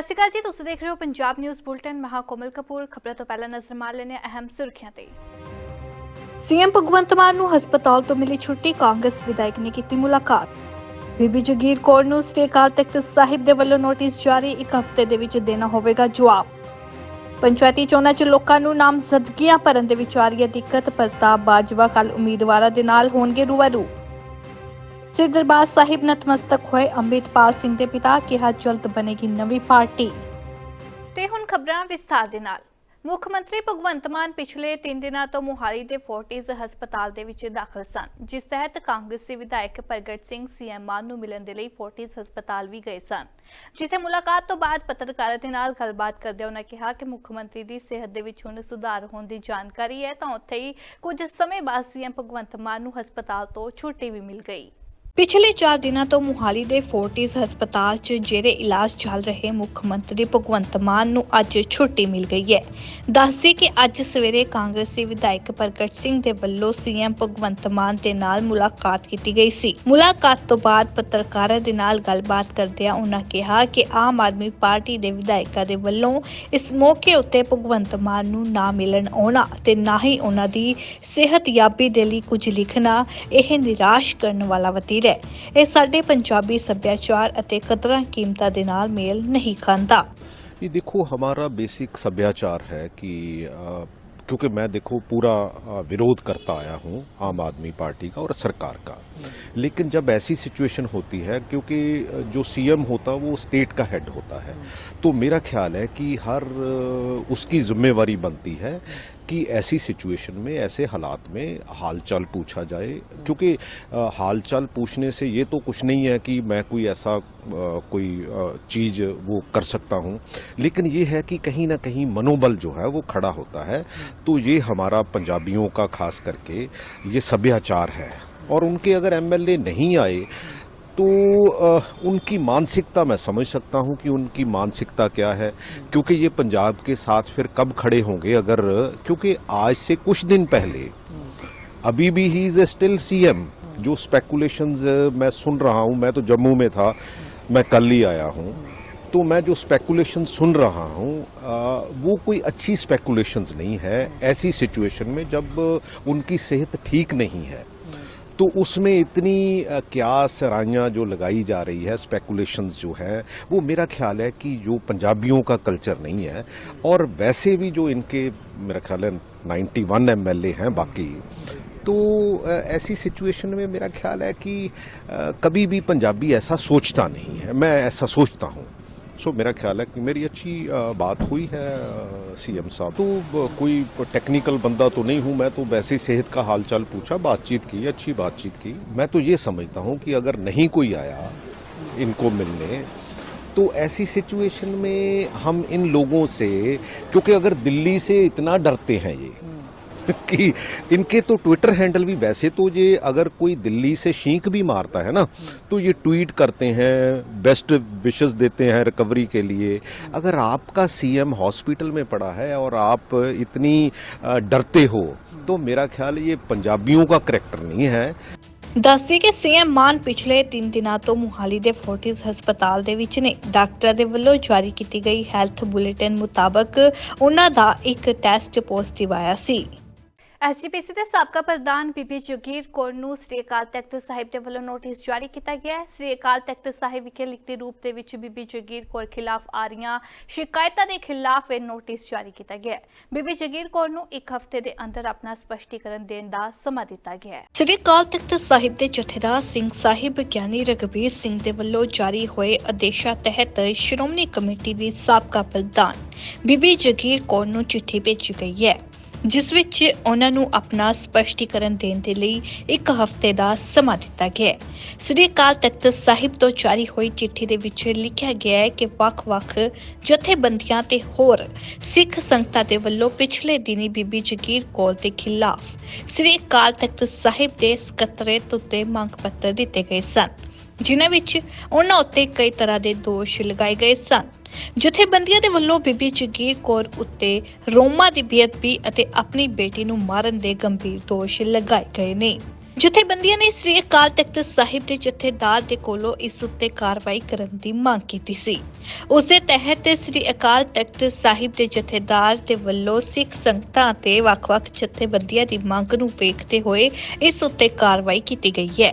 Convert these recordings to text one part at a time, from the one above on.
ਸਤਿ ਸ਼੍ਰੀ ਅਕਾਲ ਜੀ, ਤੁਸੀਂ ਦੇਖ ਰਹੇ ਹੋ ਪੰਜਾਬ ਨਿਊਜ਼ ਬੁਲਟਨ। ਮਹਾ ਕੋਮਲ ਕਪੂਰ। ਖਬਰਾਂ ਤੋਂ ਪਹਿਲਾਂ ਨਜ਼ਰ ਮਾਰ ਲੈਣੇ ਅਹਿਮ ਸੁਰਖੀਆਂ ਤੇ। ਸੀਐਮ ਭਗਵੰਤ ਮਾਨ ਨੂੰ ਹਸਪਤਾਲ ਤੋਂ ਮਿਲੀ ਛੁੱਟੀ, ਕਾਂਗਰਸ ਵਿਧਾਇਕ ਨੇ ਕੀਤੀ ਮੁਲਾਕਾਤ। ਬੀਬੀ ਜਗੀਰ ਕੌਰ ਨੂੰ ਸ੍ਰੀ ਅਕਾਲ ਤਖਤ ਸਾਹਿਬ ਦੇ ਵੱਲੋਂ ਨੋਟਿਸ ਜਾਰੀ, ਇੱਕ ਹਫ਼ਤੇ ਦੇ ਵਿੱਚ ਦੇਣਾ ਹੋਵੇਗਾ ਜਵਾਬ। ਪੰਚਾਇਤੀ ਚੋਣਾਂ 'ਚ ਲੋਕਾਂ ਨੂੰ ਨਾਮਜ਼ਦਗੀਆਂ ਭਰਨ ਦੇ ਵਿੱਚ ਆ ਰਹੀ ਹੈ ਦਿੱਕਤ ਪ੍ਰਤਾਪ ਬਾਜਵਾ ਕੱਲ ਉਮੀਦਵਾਰਾਂ ਦੇ ਨਾਲ ਹੋਣਗੇ ਰੂਬਰੂ। ਸ੍ਰੀ ਦਰਬਾਰ ਸਾਹਿਬ ਨਤਮਸਤਕ ਹੋਏ। ਅੰਮ੍ਰਿਤਪਾਲ ਸਿੰਘ ਦੇ ਪਿਤਾ ਕਿਹਾ, ਜਲਦ ਬਣੇਗੀ ਨਵੀਂ ਪਾਰਟੀ। ਤੇ ਹੁਣ ਖਬਰਾਂ ਵਿਸਥਾਰ ਦੇ ਨਾਲ। ਮੁੱਖ ਮੰਤਰੀ ਭਗਵੰਤ ਮਾਨ ਪਿਛਲੇ 3 ਦਿਨਾਂ ਤੋਂ ਮੁਹਾਲੀ ਦੇ ਫੋਰਟਿਸ ਹਸਪਤਾਲ ਦੇ ਵਿੱਚ ਦਾਖਲ ਸਨ। ਜਿਸ ਤਹਿਤ ਕਾਂਗਰਸੀ ਵਿਧਾਇਕ ਪ੍ਰਗਟ ਸਿੰਘ ਸੀਐਮ ਮਾਨ ਨੂੰ ਮਿਲਣ ਦੇ ਲਈ ਫੋਰਟਿਸ ਹਸਪਤਾਲ ਵੀ ਗਏ ਸਨ। ਜਿੱਥੇ ਮੁਲਾਕਾਤ ਤੋਂ ਬਾਅਦ ਪੱਤਰਕਾਰਾਂ ਦੇ ਨਾਲ ਗੱਲਬਾਤ ਕਰਦੇ ਉਹਨਾਂ ਕਿਹਾ ਕਿ ਮੁੱਖ ਮੰਤਰੀ ਦੀ ਸਿਹਤ ਦੇ ਵਿੱਚ ਹੁਣ ਸੁਧਾਰ ਹੋਣ ਦੀ ਜਾਣਕਾਰੀ ਹੈ, ਤਾਂ ਉੱਥੇ ਹੀ ਕੁਝ ਸਮੇਂ ਬਾਅਦ ਸੀਐਮ ਭਗਵੰਤ ਮਾਨ ਨੂੰ ਹਸਪਤਾਲ ਤੋਂ ਛੁੱਟੀ ਵੀ ਮਿਲ ਗਈ। ਪਿਛਲੇ 4 ਦਿਨਾਂ ਤੋਂ ਮੁਹਾਲੀ ਦੇ ਫੋਰਟਿਸ ਹਸਪਤਾਲ 'ਚ ਜਿਹੜੇ ਇਲਾਜ ਚੱਲ ਰਹੇ ਮੁੱਖ ਮੰਤਰੀ ਭਗਵੰਤ ਮਾਨ ਨੂੰ ਅੱਜ ਛੁੱਟੀ ਮਿਲ ਗਈ ਹੈ। ਦੱਸਦੇ ਕਿ ਅੱਜ ਸਵੇਰੇ ਕਾਂਗਰਸੀ ਵਿਧਾਇਕ ਪ੍ਰਗਟ ਸਿੰਘ ਦੇ ਵੱਲੋਂ ਸੀਐਮ ਭਗਵੰਤ ਮਾਨ ਦੇ ਨਾਲ ਮੁਲਾਕਾਤ ਕੀਤੀ ਗਈ ਸੀ। ਮੁਲਾਕਾਤ ਤੋਂ ਬਾਅਦ ਪੱਤਰਕਾਰਾਂ ਦੇ ਨਾਲ ਗੱਲਬਾਤ ਕਰਦਿਆਂ ਉਹਨਾਂ ਕਿਹਾ ਕਿ ਆਮ ਆਦਮੀ ਪਾਰਟੀ ਦੇ ਵਿਧਾਇਕਾਂ ਦੇ ਵੱਲੋਂ ਇਸ ਮੌਕੇ ਉੱਤੇ ਭਗਵੰਤ ਮਾਨ ਨੂੰ ਨਾ ਮਿਲਣ ਆਉਣਾ ਤੇ ਨਾ ਹੀ ਉਹਨਾਂ ਦੀ ਸਿਹਤਯਾਬੀ ਦੇ ਲਈ ਕੁਝ ਲਿਖਣਾ ਇਹ ਨਿਰਾਸ਼ ਕਰਨ ਵਾਲਾ ਵਤੀਰਾ ਹੈ ਇਹ ਸਾਡੇ ਪੰਜਾਬੀ ਸੱਭਿਆਚਾਰ ਅਤੇ ਕਦਰਾਂ ਕੀਮਤਾਂ ਦੇ ਨਾਲ ਮੇਲ ਨਹੀਂ ਖਾਂਦਾ ये देखो हमारा बेसिक सभ्याचार है कि अ, क्योंकि मैं देखो पूरा अ, विरोध करता आया हूँ आम आदमी पार्टी का और सरकार का लेकिन जब ऐसी सिचुएशन होती है क्योंकि अ, जो सीएम होता वो स्टेट का हेड होता है तो मेरा ख्याल है कि हर अ, उसकी जिम्मेवारी बनती है कि ऐसी सिचुएशन में, ऐसे हालात में हालचाल पूछा जाए। क्योंकि हालचाल पूछने से ये तो कुछ नहीं है कि मैं कोई ऐसा कोई चीज़ वो कर सकता हूँ। लेकिन ये है कि कहीं ना कहीं मनोबल जो है वो खड़ा होता है। तो ये हमारा पंजाबियों का खास करके ये सभ्याचार है। और उनके अगर एमएलए नहीं आए तो उनकी मानसिकता मैं समझ सकता हूँ कि उनकी मानसिकता क्या है, क्योंकि ये पंजाब के साथ फिर कब खड़े होंगे अगर, क्योंकि आज से कुछ दिन पहले अभी भी ही इज़ ए स्टिल सीएम जो स्पेकुलेशंस मैं सुन रहा हूँ, मैं तो जम्मू में था, मैं कल ही आया हूँ तो मैं जो स्पेकुलेशन सुन रहा हूँ वो कोई अच्छी स्पेकुलेशंस नहीं है, ऐसी सिचुएशन में जब उनकी सेहत ठीक नहीं है। तो उसमें इतनी क्या सराइयाँ जो लगाई जा रही है स्पेकुलेशंस जो हैं, वो मेरा ख्याल है कि जो पंजाबियों का कल्चर नहीं है और वैसे भी जो इनके, मेरा ख्याल है 91 एमएलए हैं बाकी तो ऐसी सिचुएशन में मेरा ख्याल है कि कभी भी पंजाबी ऐसा सोचता नहीं है। मैं ऐसा सोचता हूँ। सो मेरा ख्याल है कि मेरी अच्छी बात हुई है सीएम साहब। तो कोई टेक्निकल बंदा तो नहीं हूँ, मैं तो वैसे सेहत का हालचाल पूछा, बातचीत की, अच्छी बातचीत की। मैं तो ये समझता हूँ कि अगर नहीं कोई आया, इनको मिलने तो ऐसी सिचुएशन में हम इन लोगों से, क्योंकि अगर दिल्ली से इतना डरते हैं ये कि इनके तो ट्विटर हैंडल भी वैसे तो ये अगर कोई दिल्ली से शींक भी मारता है ना तो ये ट्वीट करते हैं बेस्ट विशेस देते हैं रिकवरी के लिए अगर आपका सीएम हॉस्पिटल में पड़ा है और आप इतनी अ, डरते हो तो मेरा ख्याल ये पंजाबियों का करेक्टर नहीं है ਦੱਸਦੇ ਕਿ ਸੀਐਮ ਮਾਨ ਪਿਛਲੇ 3 ਦਿਨਾਂ ਤੋਂ ਮੁਹਾਲੀ ਦੇ ਫੋਰਟਿਸ ਹਸਪਤਾਲ ਦੇ ਵਿੱਚ ਨੇ ਡਾਕਟਰਾਂ ਦੇ ਵੱਲੋਂ ਜਾਰੀ ਕੀਤੀ ਗਈ ਹੈਲਥ ਬੁਲੇਟਿਨ ਮੁਤਾਬਕ ਉਹਨਾਂ ਦਾ ਇੱਕ ਟੈਸਟ ਪੋਜ਼ਿਟਿਵ ਆਇਆ ਸੀ ਐਸਜੀਪੀਸੀ ਦੇ ਸਾਬਕਾ ਪ੍ਰਧਾਨ ਬੀਬੀ ਜਗੀਰ ਕੌਰ ਨੂੰ ਸ੍ਰੀ ਅਕਾਲ ਤਖਤ ਸਾਹਿਬ ਦੇ ਵੱਲੋਂ ਨੋਟਿਸ ਜਾਰੀ ਕੀਤਾ ਗਿਆ ਹੈ। ਸ੍ਰੀ ਅਕਾਲ ਤਖਤ ਸਾਹਿਬ ਵਿਖੇ ਲਿਖਤੀ ਰੂਪ ਦੇ ਵਿੱਚ ਬੀਬੀ ਜਗੀਰ ਕੌਰ ਖਿਲਾਫ ਆ ਰਹੀਆਂ ਸ਼ਿਕਾਇਤਾਂ ਦੇ ਖਿਲਾਫ ਇਹ ਨੋਟਿਸ ਜਾਰੀ ਕੀਤਾ ਗਿਆ ਹੈ। ਬੀਬੀ ਜਗੀਰ ਕੌਰ ਨੂੰ ਇੱਕ ਹਫ਼ਤੇ ਦੇ ਅੰਦਰ ਆਪਣਾ ਸਪਸ਼ਟੀਕਰਨ ਦੇਣ ਦਾ ਸਮਾਂ ਦਿੱਤਾ ਗਿਆ ਹੈ। ਸ੍ਰੀ ਅਕਾਲ ਤਖਤ ਸਾਹਿਬ ਦੇ ਜਥੇਦਾਰ ਸਿੰਘ ਸਾਹਿਬ ਗਿਆਨੀ ਰਗਵੀਰ ਸਿੰਘ ਦੇ ਵੱਲੋਂ ਜਾਰੀ ਹੋਏ ਆਦੇਸ਼ਾਂ ਤਹਿਤ ਸ਼੍ਰੋਮਣੀ ਕਮੇਟੀ ਦੀ ਸਾਬਕਾ ਪ੍ਰਧਾਨ ਬੀਬੀ ਜਗੀਰ ਕੌਰ ਨੂੰ ਚਿੱਠੀ ਭੇਜੀ ਗਈ ਹੈ। ਜਿਸ ਵਿੱਚ ਉਹਨਾਂ ਨੂੰ ਆਪਣਾ ਸਪਸ਼ਟੀਕਰਨ ਦੇਣ ਦੇ ਲਈ ਇੱਕ ਹਫ਼ਤੇ ਦਾ ਸਮਾਂ ਦਿੱਤਾ ਗਿਆ ਹੈ। ਸ੍ਰੀ ਅਕਾਲ ਤਖਤ ਸਾਹਿਬ ਤੋਂ ਜਾਰੀ ਹੋਈ ਚਿੱਠੀ ਦੇ ਵਿੱਚ ਲਿਖਿਆ ਗਿਆ ਹੈ ਕਿ ਵੱਖ-ਵੱਖ ਜਥੇਬੰਦੀਆਂ ਤੇ ਹੋਰ ਸਿੱਖ ਸੰਗਤਾਂ ਦੇ ਵੱਲੋਂ ਪਿਛਲੇ ਦਿਨੀ ਬੀਬੀ ਜਗੀਰ ਕੌਰ ਦੇ ਖਿਲਾਫ ਸ੍ਰੀ ਅਕਾਲ ਤਖਤ ਸਾਹਿਬ ਦੇ ਸਕੱਤਰੇਤ ਉੱਤੇ ਮੰਗ ਪੱਤਰ ਦਿੱਤੇ ਗਏ ਸਨ, ਜਿਨ੍ਹਾਂ ਵਿੱਚ ਉਹਨਾਂ ਉੱਤੇ ਕਈ ਤਰ੍ਹਾਂ ਦੇ ਦੋਸ਼ ਲਗਾਏ ਗਏ ਸਨ। ਜਥੇਬੰਦੀਆਂ ਦੇ ਵੱਲੋਂ ਬੀਬੀ ਜਗੀਰ ਕੌਰ ਉੱਤੇ ਰੋਮਾ ਦੀ ਬੇਅਦਬੀ ਅਤੇ ਆਪਣੀ ਬੇਟੀ ਨੂੰ ਮਾਰਨ ਦੇ ਗੰਭੀਰ ਦੋਸ਼ ਲਗਾਏ ਗਏ ਨੇ। ਜਥੇਬੰਦੀਆਂ ਨੇ ਸ੍ਰੀ ਅਕਾਲ ਤਖਤ ਸਾਹਿਬ ਦੇ ਜਥੇਦਾਰ ਦੇ ਕੋਲੋਂ ਇਸ ਉੱਤੇ ਕਾਰਵਾਈ ਕਰਨ ਦੀ ਮੰਗ ਕੀਤੀ ਸੀ। ਉਸ ਦੇ ਤਹਿਤ ਸ੍ਰੀ ਅਕਾਲ ਤਖਤ ਸਾਹਿਬ ਦੇ ਜਥੇਦਾਰ ਦੇ ਵੱਲੋਂ ਸਿੱਖ ਸੰਗਤਾਂ ਤੇ ਵੱਖ-ਵੱਖ ਜਥੇਬੰਦੀਆਂ ਦੀ ਮੰਗ ਨੂੰ ਵੇਖਦੇ ਹੋਏ ਇਸ ਉੱਤੇ ਕਾਰਵਾਈ ਕੀਤੀ ਗਈ ਹੈ।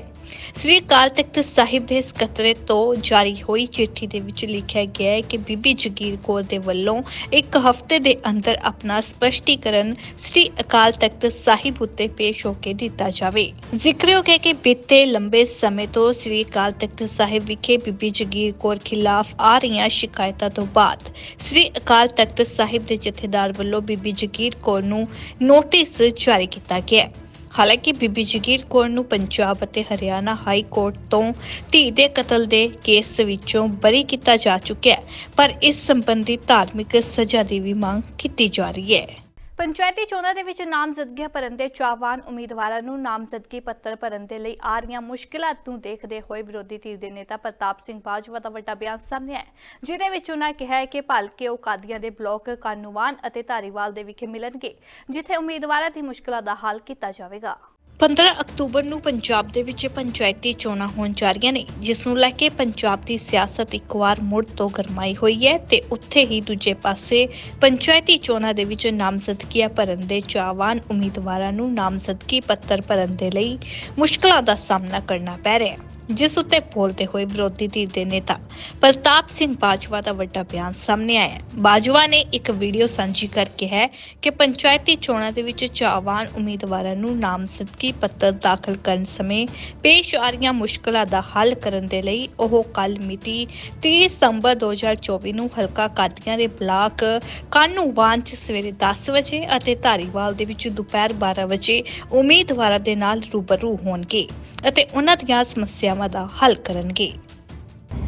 ਸ੍ਰੀ ਅਕਾਲ ਤਖਤ ਸਾਹਿਬ ਦੇ ਸਕੱਤਰੇ ਤੋਂ ਜਾਰੀ ਹੋਈ ਚਿੱਠੀ ਦੇ ਵਿੱਚ ਲਿਖਿਆ ਗਿਆ ਹੈ ਕਿ ਬੀਬੀ ਜਗੀਰ ਕੌਰ ਦੇ ਵੱਲੋਂ ਇੱਕ ਹਫ਼ਤੇ ਦੇ ਅੰਦਰ ਆਪਣਾ ਸਪਸ਼ਟੀਕਰਨ ਸ੍ਰੀ ਅਕਾਲ ਤਖਤ ਸਾਹਿਬ ਉੱਤੇ ਪੇਸ਼ ਹੋ ਕੇ ਦਿੱਤਾ ਜਾਵੇ। ਜ਼ਿਕਰਯੋਗ ਹੈ ਕਿ ਬੀਤੇ ਲੰਬੇ ਸਮੇਂ ਤੋਂ ਸ੍ਰੀ ਅਕਾਲ ਤਖਤ ਸਾਹਿਬ ਵਿਖੇ ਬੀਬੀ ਜਗੀਰ ਕੌਰ ਖਿਲਾਫ ਆ ਰਹੀਆਂ ਸ਼ਿਕਾਇਤਾਂ ਤੋਂ ਬਾਅਦ ਸ੍ਰੀ ਅਕਾਲ ਤਖਤ ਸਾਹਿਬ ਦੇ ਜਥੇਦਾਰ ਵੱਲੋਂ ਬੀਬੀ ਜਗੀਰ ਕੌਰ ਨੂੰ ਨੋਟਿਸ ਜਾਰੀ ਕੀਤਾ ਗਿਆ ਹੈ। ਹਾਲਾਂਕਿ ਬੀਬੀ ਜਗੀਰ ਕੌਰ ਨੂੰ ਪੰਜਾਬ ਅਤੇ ਹਰਿਆਣਾ ਹਾਈ ਕੋਰਟ ਤੋਂ ਧੀ ਦੇ ਕਤਲ ਦੇ ਕੇਸ ਵਿੱਚੋਂ ਬਰੀ ਕੀਤਾ ਜਾ ਚੁੱਕਿਆ ਹੈ, ਪਰ ਇਸ ਸੰਬੰਧੀ ਧਾਰਮਿਕ ਸਜ਼ਾ ਦੀ ਵੀ ਮੰਗ ਕੀਤੀ ਜਾ ਰਹੀ ਹੈ। ਪੰਚਾਇਤੀ ਚੋਣਾਂ ਦੇ ਵਿੱਚ ਨਾਮਜ਼ਦਗੀਆਂ ਭਰਨ ਦੇ ਚਾਹਵਾਨ ਉਮੀਦਵਾਰਾਂ ਨੂੰ ਨਾਮਜ਼ਦਗੀ ਪੱਤਰ ਭਰਨ ਦੇ ਲਈ ਆ ਰਹੀਆਂ ਮੁਸ਼ਕਲਾਂ ਨੂੰ ਦੇਖਦੇ ਹੋਏ ਵਿਰੋਧੀ ਧਿਰ ਦੇ ਨੇਤਾ ਪ੍ਰਤਾਪ ਸਿੰਘ ਬਾਜਵਾ ਦਾ ਵੱਡਾ ਬਿਆਨ ਸਾਹਮਣੇ ਆਇਆ ਹੈ, ਜਿਹਦੇ ਵਿੱਚ ਉਹਨਾਂ ਕਿਹਾ ਹੈ ਕਿ ਭਲਕੇ ਉਹ ਕਾਦੀਆਂ ਦੇ ਬਲਾਕ ਕਾਨੂੰਵਾਨ ਅਤੇ ਧਾਰੀਵਾਲ ਦੇ ਵਿਖੇ ਮਿਲਣਗੇ ਜਿੱਥੇ ਉਮੀਦਵਾਰਾਂ ਦੀ ਮੁਸ਼ਕਲਾਂ ਦਾ ਹੱਲ ਕੀਤਾ ਜਾਵੇਗਾ। 15 ਅਕਤੂਬਰ ਨੂੰ ਪੰਜਾਬ ਦੇ ਵਿੱਚ ਪੰਚਾਇਤੀ ਚੋਣਾਂ ਹੋਣ ਜਾ ਰਹੀਆਂ ਨੇ, ਜਿਸ ਨੂੰ ਲੈ ਕੇ ਪੰਜਾਬ ਦੀ ਸਿਆਸਤ ਇੱਕ ਵਾਰ ਮੁੜ ਤੋਂ ਗਰਮਾਈ ਹੋਈ ਹੈ ਤੇ ਉੱਥੇ ਹੀ ਦੂਜੇ ਪਾਸੇ ਪੰਚਾਇਤੀ ਚੋਣਾਂ ਦੇ ਵਿੱਚ ਨਾਮਜ਼ਦਗੀਆਂ ਭਰਨ ਦੇ ਚਾਹਵਾਨ ਉਮੀਦਵਾਰਾਂ ਨੂੰ ਨਾਮਜ਼ਦਗੀ ਪੱਤਰ ਭਰਨ ਦੇ ਲਈ ਮੁਸ਼ਕਲਾਂ ਦਾ ਸਾਹਮਣਾ ਕਰਨਾ ਪੈ ਰਿਹਾ ਹੈ। ਜਿਸ ਉੱਤੇ ਬੋਲਦੇ ਹੋਏ ਵਿਰੋਧੀ ਧਿਰ ਦੇ ਨੇਤਾ ਪ੍ਰਤਾਪ ਸਿੰਘ ਬਾਜਵਾ ਦਾ ਵੱਡਾ ਬਿਆਨ ਸਾਹਮਣੇ ਆਇਆ ਹੈ। ਬਾਜਵਾ ਨੇ ਇੱਕ ਵੀਡੀਓ ਸਾਂਝੀ ਕਰਕੇ ਹੈ ਕਿ ਪੰਚਾਇਤੀ ਚੋਣਾਂ ਦੇ ਵਿੱਚ ਚਾਹਵਾਨ ਉਮੀਦਵਾਰਾਂ ਨੂੰ ਨਾਮਜ਼ਦਗੀ ਪੱਤਰ ਦਾਖਲ ਕਰਨ ਸਮੇਂ ਪੇਸ਼ ਆ ਰਹੀਆਂ ਮੁਸ਼ਕਲਾਂ ਦਾ ਹੱਲ ਕਰਨ ਦੇ ਲਈ ਉਹ ਕੱਲ ਮਿਤੀ 30 ਸਤੰਬਰ 2024 ਨੂੰ ਹਲਕਾ ਕਾਦੀਆਂ ਦੇ ਬਲਾਕ ਕਾਨੂੰਵਾਨ ਚ ਸਵੇਰੇ 10 ਵਜੇ ਅਤੇ ਧਾਰੀਵਾਲ ਦੇ ਵਿੱਚ ਦੁਪਹਿਰ 12 ਵਜੇ ਉਮੀਦਵਾਰਾਂ ਦੇ ਨਾਲ ਰੂਬਰੂ ਹੋਣਗੇ ਅਤੇ ਉਹਨਾਂ ਦੀਆਂ ਸਮੱਸਿਆਵਾਂ ਦਾ ਹੱਲ ਕਰਨਗੇ।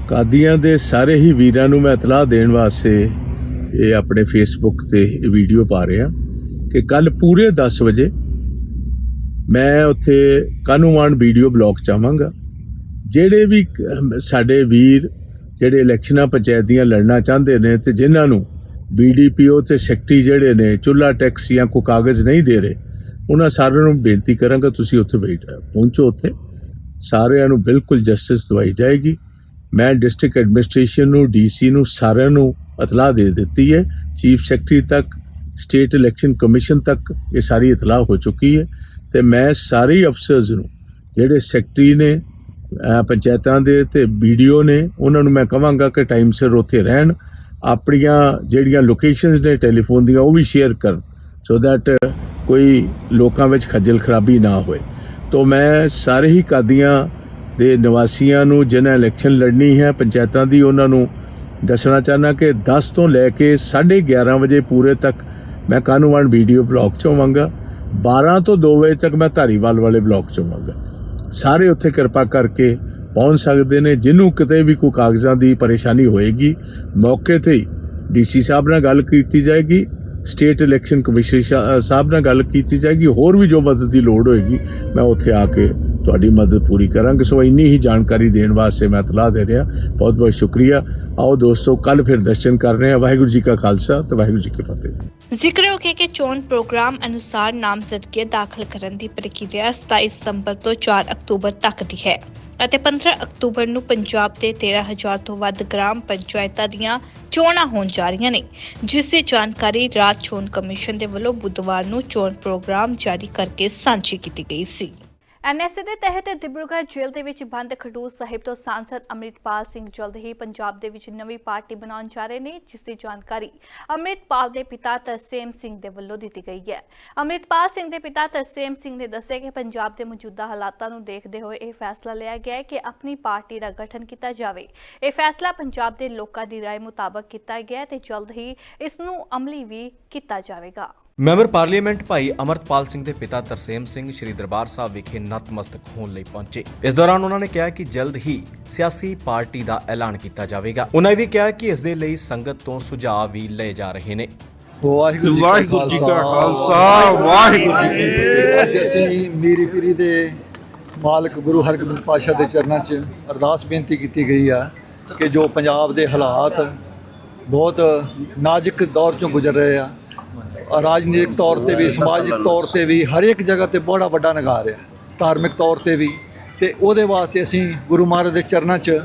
ਕਾਦੀਆਂ ਦੇ ਸਾਰੇ ਹੀ ਵੀਰਾਂ ਨੂੰ ਮੈਂ ਇਤਲਾਹ ਦੇਣ ਵਾਸਤੇ ਇਹ ਆਪਣੇ ਫੇਸਬੁੱਕ ਤੇ ਇਹ ਵੀਡੀਓ ਪਾ ਰਿਹਾ ਕਿ ਕੱਲ ਪੂਰੇ 10 ਵਜੇ ਮੈਂ ਉੱਥੇ ਕਾਨੂੰਵਾਨ ਵੀਡੀਓ ਬਲੌਗ ਚਾਹਾਂਗਾ ਜਿਹੜੇ ਵੀ ਸਾਡੇ ਵੀਰ, ਜਿਹੜੇ ਇਲੈਕਸ਼ਨਾਂ ਪੰਚਾਇਤ ਦੀਆਂ ਲੜਨਾ ਚਾਹੁੰਦੇ ਨੇ ਤੇ ਜਿਨ੍ਹਾਂ ਨੂੰ ਬੀਡੀਪੀਓ ਤੇ ਸੈਕਟਰੀ ਜਿਹੜੇ ਨੇ ਚੁੱਲਾ ਟੈਕਸ ਜਾਂ ਕੋਈ ਕਾਗਜ਼ ਨਹੀਂ ਦੇ ਰਹੇ, ਉਹਨਾਂ ਸਾਰਿਆਂ ਨੂੰ ਬੇਨਤੀ ਕਰਾਂਗਾ ਤੁਸੀਂ ਉੱਥੇ ਬੈਠ ਪਹੁੰਚੋ ਉੱਥੇ। ਸਾਰਿਆਂ ਨੂੰ ਬਿਲਕੁਲ ਜਸਟਿਸ ਦਵਾਈ ਜਾਏਗੀ। ਮੈਂ ਡਿਸਟ੍ਰਿਕਟ ਐਡਮਿਨਿਸਟ੍ਰੇਸ਼ਨ ਨੂੰ ਡੀਸੀ ਨੂੰ, ਸਾਰਿਆਂ ਨੂੰ ਇਤਲਾਹ ਦੇ ਦਿੱਤੀ ਹੈ। ਚੀਫ ਸੈਕਟਰੀ ਤੱਕ ਸਟੇਟ ਇਲੈਕਸ਼ਨ ਕਮਿਸ਼ਨ ਤੱਕ ਇਹ ਸਾਰੀ ਇਤਲਾਹ ਹੋ ਚੁੱਕੀ ਹੈ ਤੇ ਮੈਂ ਸਾਰੇ ਅਫਸਰਸ ਨੂੰ, ਜਿਹੜੇ ਸੈਕਟਰੀ ਨੇ ਪੰਚਾਇਤਾਂ ਦੇ ਤੇ ਵੀਡੀਓ ਨੇ, ਉਹਨਾਂ ਨੂੰ ਮੈਂ ਕਹਾਂਗਾ ਕਿ ਟਾਈਮ ਸਿਰ ਉੱਥੇ ਰਹਿਣ। ਆਪਣੀਆਂ ਜਿਹੜੀਆਂ ਲੋਕੇਸ਼ਨਸ ਨੇ ਟੈਲੀਫੋਨ ਦੀਆਂ, ਉਹ ਵੀ ਸ਼ੇਅਰ ਕਰਨ ਸੋ ਦੈਟ ਕੋਈ ਲੋਕਾਂ ਵਿੱਚ ਖੱਜਲ ਖਰਾਬੀ ਨਾ ਹੋਏ। ਤੋਂ ਮੈਂ ਸਾਰੇ ਹੀ ਕਾਦੀਆਂ ਦੇ ਨਿਵਾਸੀਆਂ ਨੂੰ ਜਿਨ੍ਹਾਂ ਇਲੈਕਸ਼ਨ ਲੜਨੀ ਹੈ, ਪੰਚਾਇਤਾਂ ਦੀ ਉਹਨਾਂ ਨੂੰ ਦੱਸਣਾ ਚਾਹਨਾ ਕਿ 10 ਤੋਂ ਲੈ ਕੇ 11:30 ਵਜੇ ਪੂਰੇ ਤੱਕ ਮੈਂ ਕਾਨੂੰਵਾਨ ਵੀਡੀਓ ਬਲੌਗ ਚ ਹੋਵਾਂਗਾ। 12 ਤੋਂ 2 ਵਜੇ ਤੱਕ ਮੈਂ ਧਾਰੀਵਾਲ ਵਾਲੇ ਬਲੌਗ ਚ ਹੋਵਾਂਗਾ। ਸਾਰੇ ਉੱਥੇ ਕਿਰਪਾ ਕਰਕੇ ਪਹੁੰਚ ਸਕਦੇ ਨੇ, ਜਿਹਨੂੰ ਕਿਤੇ ਵੀ ਕੋਈ ਕਾਗਜ਼ਾਂ ਦੀ ਪਰੇਸ਼ਾਨੀ ਹੋਏਗੀ, ਮੌਕੇ ਤੇ ਹੀ ਡੀਸੀ ਸਾਹਿਬ ਨਾਲ ਗੱਲ ਕੀਤੀ ਜਾਏਗੀ। ਸਟੇਟ ਇਲੈਕਸ਼ਨ ਕਮਿਸ਼ਨ ਸਾਹਿਬ ਨਾਲ ਗੱਲ ਕੀਤੀ ਜਾਏਗੀ, ਹੋਰ ਵੀ ਜੋ ਮਦਦ ਦੀ ਲੋੜ ਹੋਏਗੀ, ਮੈਂ ਉੱਥੇ ਆ ਕੇ ਤੁਹਾਡੀ ਮਦਦ ਪੂਰੀ ਕਰਾਂਗੇ। ਸੋ ਇੰਨੀ ਹੀ ਜਾਣਕਾਰੀ ਦੇਣ ਵਾਸਤੇ ਮੈਂ ਇਤਲਾਹ ਦੇ ਰਿਹਾ। ਬਹੁਤ ਬਹੁਤ ਸ਼ੁਕਰੀਆ। ਆਓ ਦੋਸਤੋ ਕੱਲ ਫਿਰ ਦਰਸ਼ਨ ਕਰਨੇ ਆ ਵਾਹਿਗੁਰੂ ਜੀ ਕਾ ਖਾਲਸਾ ਤੇ ਵਾਹਿਗੁਰੂ ਜੀ ਕੀ ਫਤਿਹ। ਜ਼ਿਕਰਯੋਗ ਹੈ ਕਿ ਚੋਣ ਪ੍ਰੋਗਰਾਮ ਅਨੁਸਾਰ ਨਾਮਜ਼ਦਗੀ ਦਾਖਲ ਕਰਨ ਦੀ ਪ੍ਰਕਿਰਿਆ 27 ਸਤੰਬਰ ਤੋਂ 4 ਅਕਤੂਬਰ ਤੱਕ ਦੀ ਹੈ ਅਤੇ 15 ਅਕਤੂਬਰ ਨੂੰ ਪੰਜਾਬ ਦੇ 13000 ਤੋਂ ਵੱਧ ਗ੍ਰਾਮ ਪੰਚਾਇਤਾਂ ਦੀਆਂ ਚੋਣਾਂ ਹੋਣ ਜਾ ਰਹੀਆਂ ਨੇ, ਜਿਸ ਦੀ ਜਾਣਕਾਰੀ ਰਾਜ ਚੋਣ ਕਮਿਸ਼ਨ ਦੇ ਵੱਲੋਂ ਬੁੱਧਵਾਰ ਨੂੰ ਚੋਣ ਪ੍ਰੋਗਰਾਮ ਜਾਰੀ ਕਰਕੇ ਸਾਂਝੀ ਕੀਤੀ ਗਈ ਸੀ। ਐਨਐਸਏ ਦੇ ਤਹਿਤ ਦਿਬਰੂਗੜ੍ਹ ਜੇਲ੍ਹ ਦੇ ਵਿੱਚ ਬੰਦ ਖਡੂਰ ਸਾਹਿਬ ਤੋਂ ਸਾਂਸਦ ਅੰਮ੍ਰਿਤਪਾਲ ਸਿੰਘ ਜਲਦ ਹੀ ਪੰਜਾਬ ਦੇ ਵਿੱਚ ਨਵੀਂ ਪਾਰਟੀ ਬਣਾਉਣ ਜਾ ਰਹੇ ਨੇ ਜਿਸ ਦੀ ਜਾਣਕਾਰੀ ਅੰਮ੍ਰਿਤਪਾਲ ਦੇ ਪਿਤਾ ਤਰਸੇਮ ਸਿੰਘ ਦੇ ਵੱਲੋਂ ਦਿੱਤੀ ਗਈ ਹੈ ਅੰਮ੍ਰਿਤਪਾਲ ਸਿੰਘ ਦੇ ਪਿਤਾ ਤਰਸੇਮ ਸਿੰਘ ਨੇ ਦੱਸਿਆ ਕਿ ਪੰਜਾਬ ਦੇ ਮੌਜੂਦਾ ਹਾਲਾਤਾਂ ਨੂੰ ਦੇਖਦੇ ਹੋਏ ਇਹ ਫੈਸਲਾ ਲਿਆ ਗਿਆ ਹੈ ਕਿ ਆਪਣੀ ਪਾਰਟੀ ਦਾ ਗਠਨ ਕੀਤਾ ਜਾਵੇ ਇਹ ਫੈਸਲਾ ਪੰਜਾਬ ਦੇ ਲੋਕਾਂ ਦੀ رائے ਮੁਤਾਬਕ ਕੀਤਾ ਗਿਆ ਹੈ ਤੇ ਜਲਦ ਹੀ ਇਸ ਨੂੰ ਅਮਲੀ ਵੀ ਕੀਤਾ ਜਾਵੇਗਾ ਮੈਂਬਰ ਪਾਰਲੀਮੈਂਟ ਭਾਈ ਅਮਰਤਪਾਲ ਸਿੰਘ ਦੇ ਪਿਤਾ ਤਰਸੇਮ ਸਿੰਘ ਸ੍ਰੀ ਦਰਬਾਰ ਸਾਹਿਬ ਵਿਖੇ ਨਤਮਸਤਕ ਹੋਣ ਲਈ ਪਹੁੰਚੇ। ਇਸ ਦੌਰਾਨ ਉਹਨਾਂ ਨੇ ਕਿਹਾ ਕਿ ਜਲਦ ਹੀ ਸਿਆਸੀ ਪਾਰਟੀ ਦਾ ਐਲਾਨ ਕੀਤਾ ਜਾਵੇਗਾ। ਉਹਨਾਂ ਇਹ ਵੀ ਕਿਹਾ ਕਿ ਇਸ ਦੇ ਲਈ ਸੰਗਤ ਤੋਂ ਸੁਝਾਅ ਵੀ ਲਏ ਜਾ ਰਹੇ ਨੇ। ਵਾਹਿਗੁਰੂ ਜੀ ਵਾਹਿਗੁਰੂ ਜੀ ਕਾ ਖਾਲਸਾ ਵਾਹਿਗੁਰੂ ਜੀ ਕੀ ਫਤਿਹ। ਅੱਜ ਅਸੀਂ ਮੀਰੀ ਪੀਰੀ ਦੇ ਮਾਲਕ ਗੁਰੂ ਹਰਗੋਬਿੰਦ ਪਾਤਸ਼ਾਹ ਦੇ ਚਰਨਾਂ 'ਚ ਅਰਦਾਸ ਬੇਨਤੀ ਕੀਤੀ ਗਈ ਆ ਕਿ ਜੋ ਪੰਜਾਬ ਦੇ ਹਾਲਾਤ ਬਹੁਤ ਨਾਜ਼ੁਕ ਦੌਰ 'ਚੋਂ ਗੁਜ਼ਰ ਰਹੇ ਆ ਰਾਜਨੀਤਿਕ ਤੌਰ ਤੇ ਵੀ ਸਮਾਜਿਕ ਤੌਰ ਤੇ ਵੀ ਹਰ ਇੱਕ ਜਗ੍ਹਾ ਤੇ ਬੜਾ ਵੱਡਾ ਨਗਾਰ ਆ ਧਾਰਮਿਕ ਤੌਰ ਤੇ ਵੀ। ਤੇ ਉਹਦੇ ਵਾਸਤੇ ਅਸੀਂ ਗੁਰੂ ਮਹਾਰਾਜ ਦੇ ਚਰਨਾਂ 'ਚ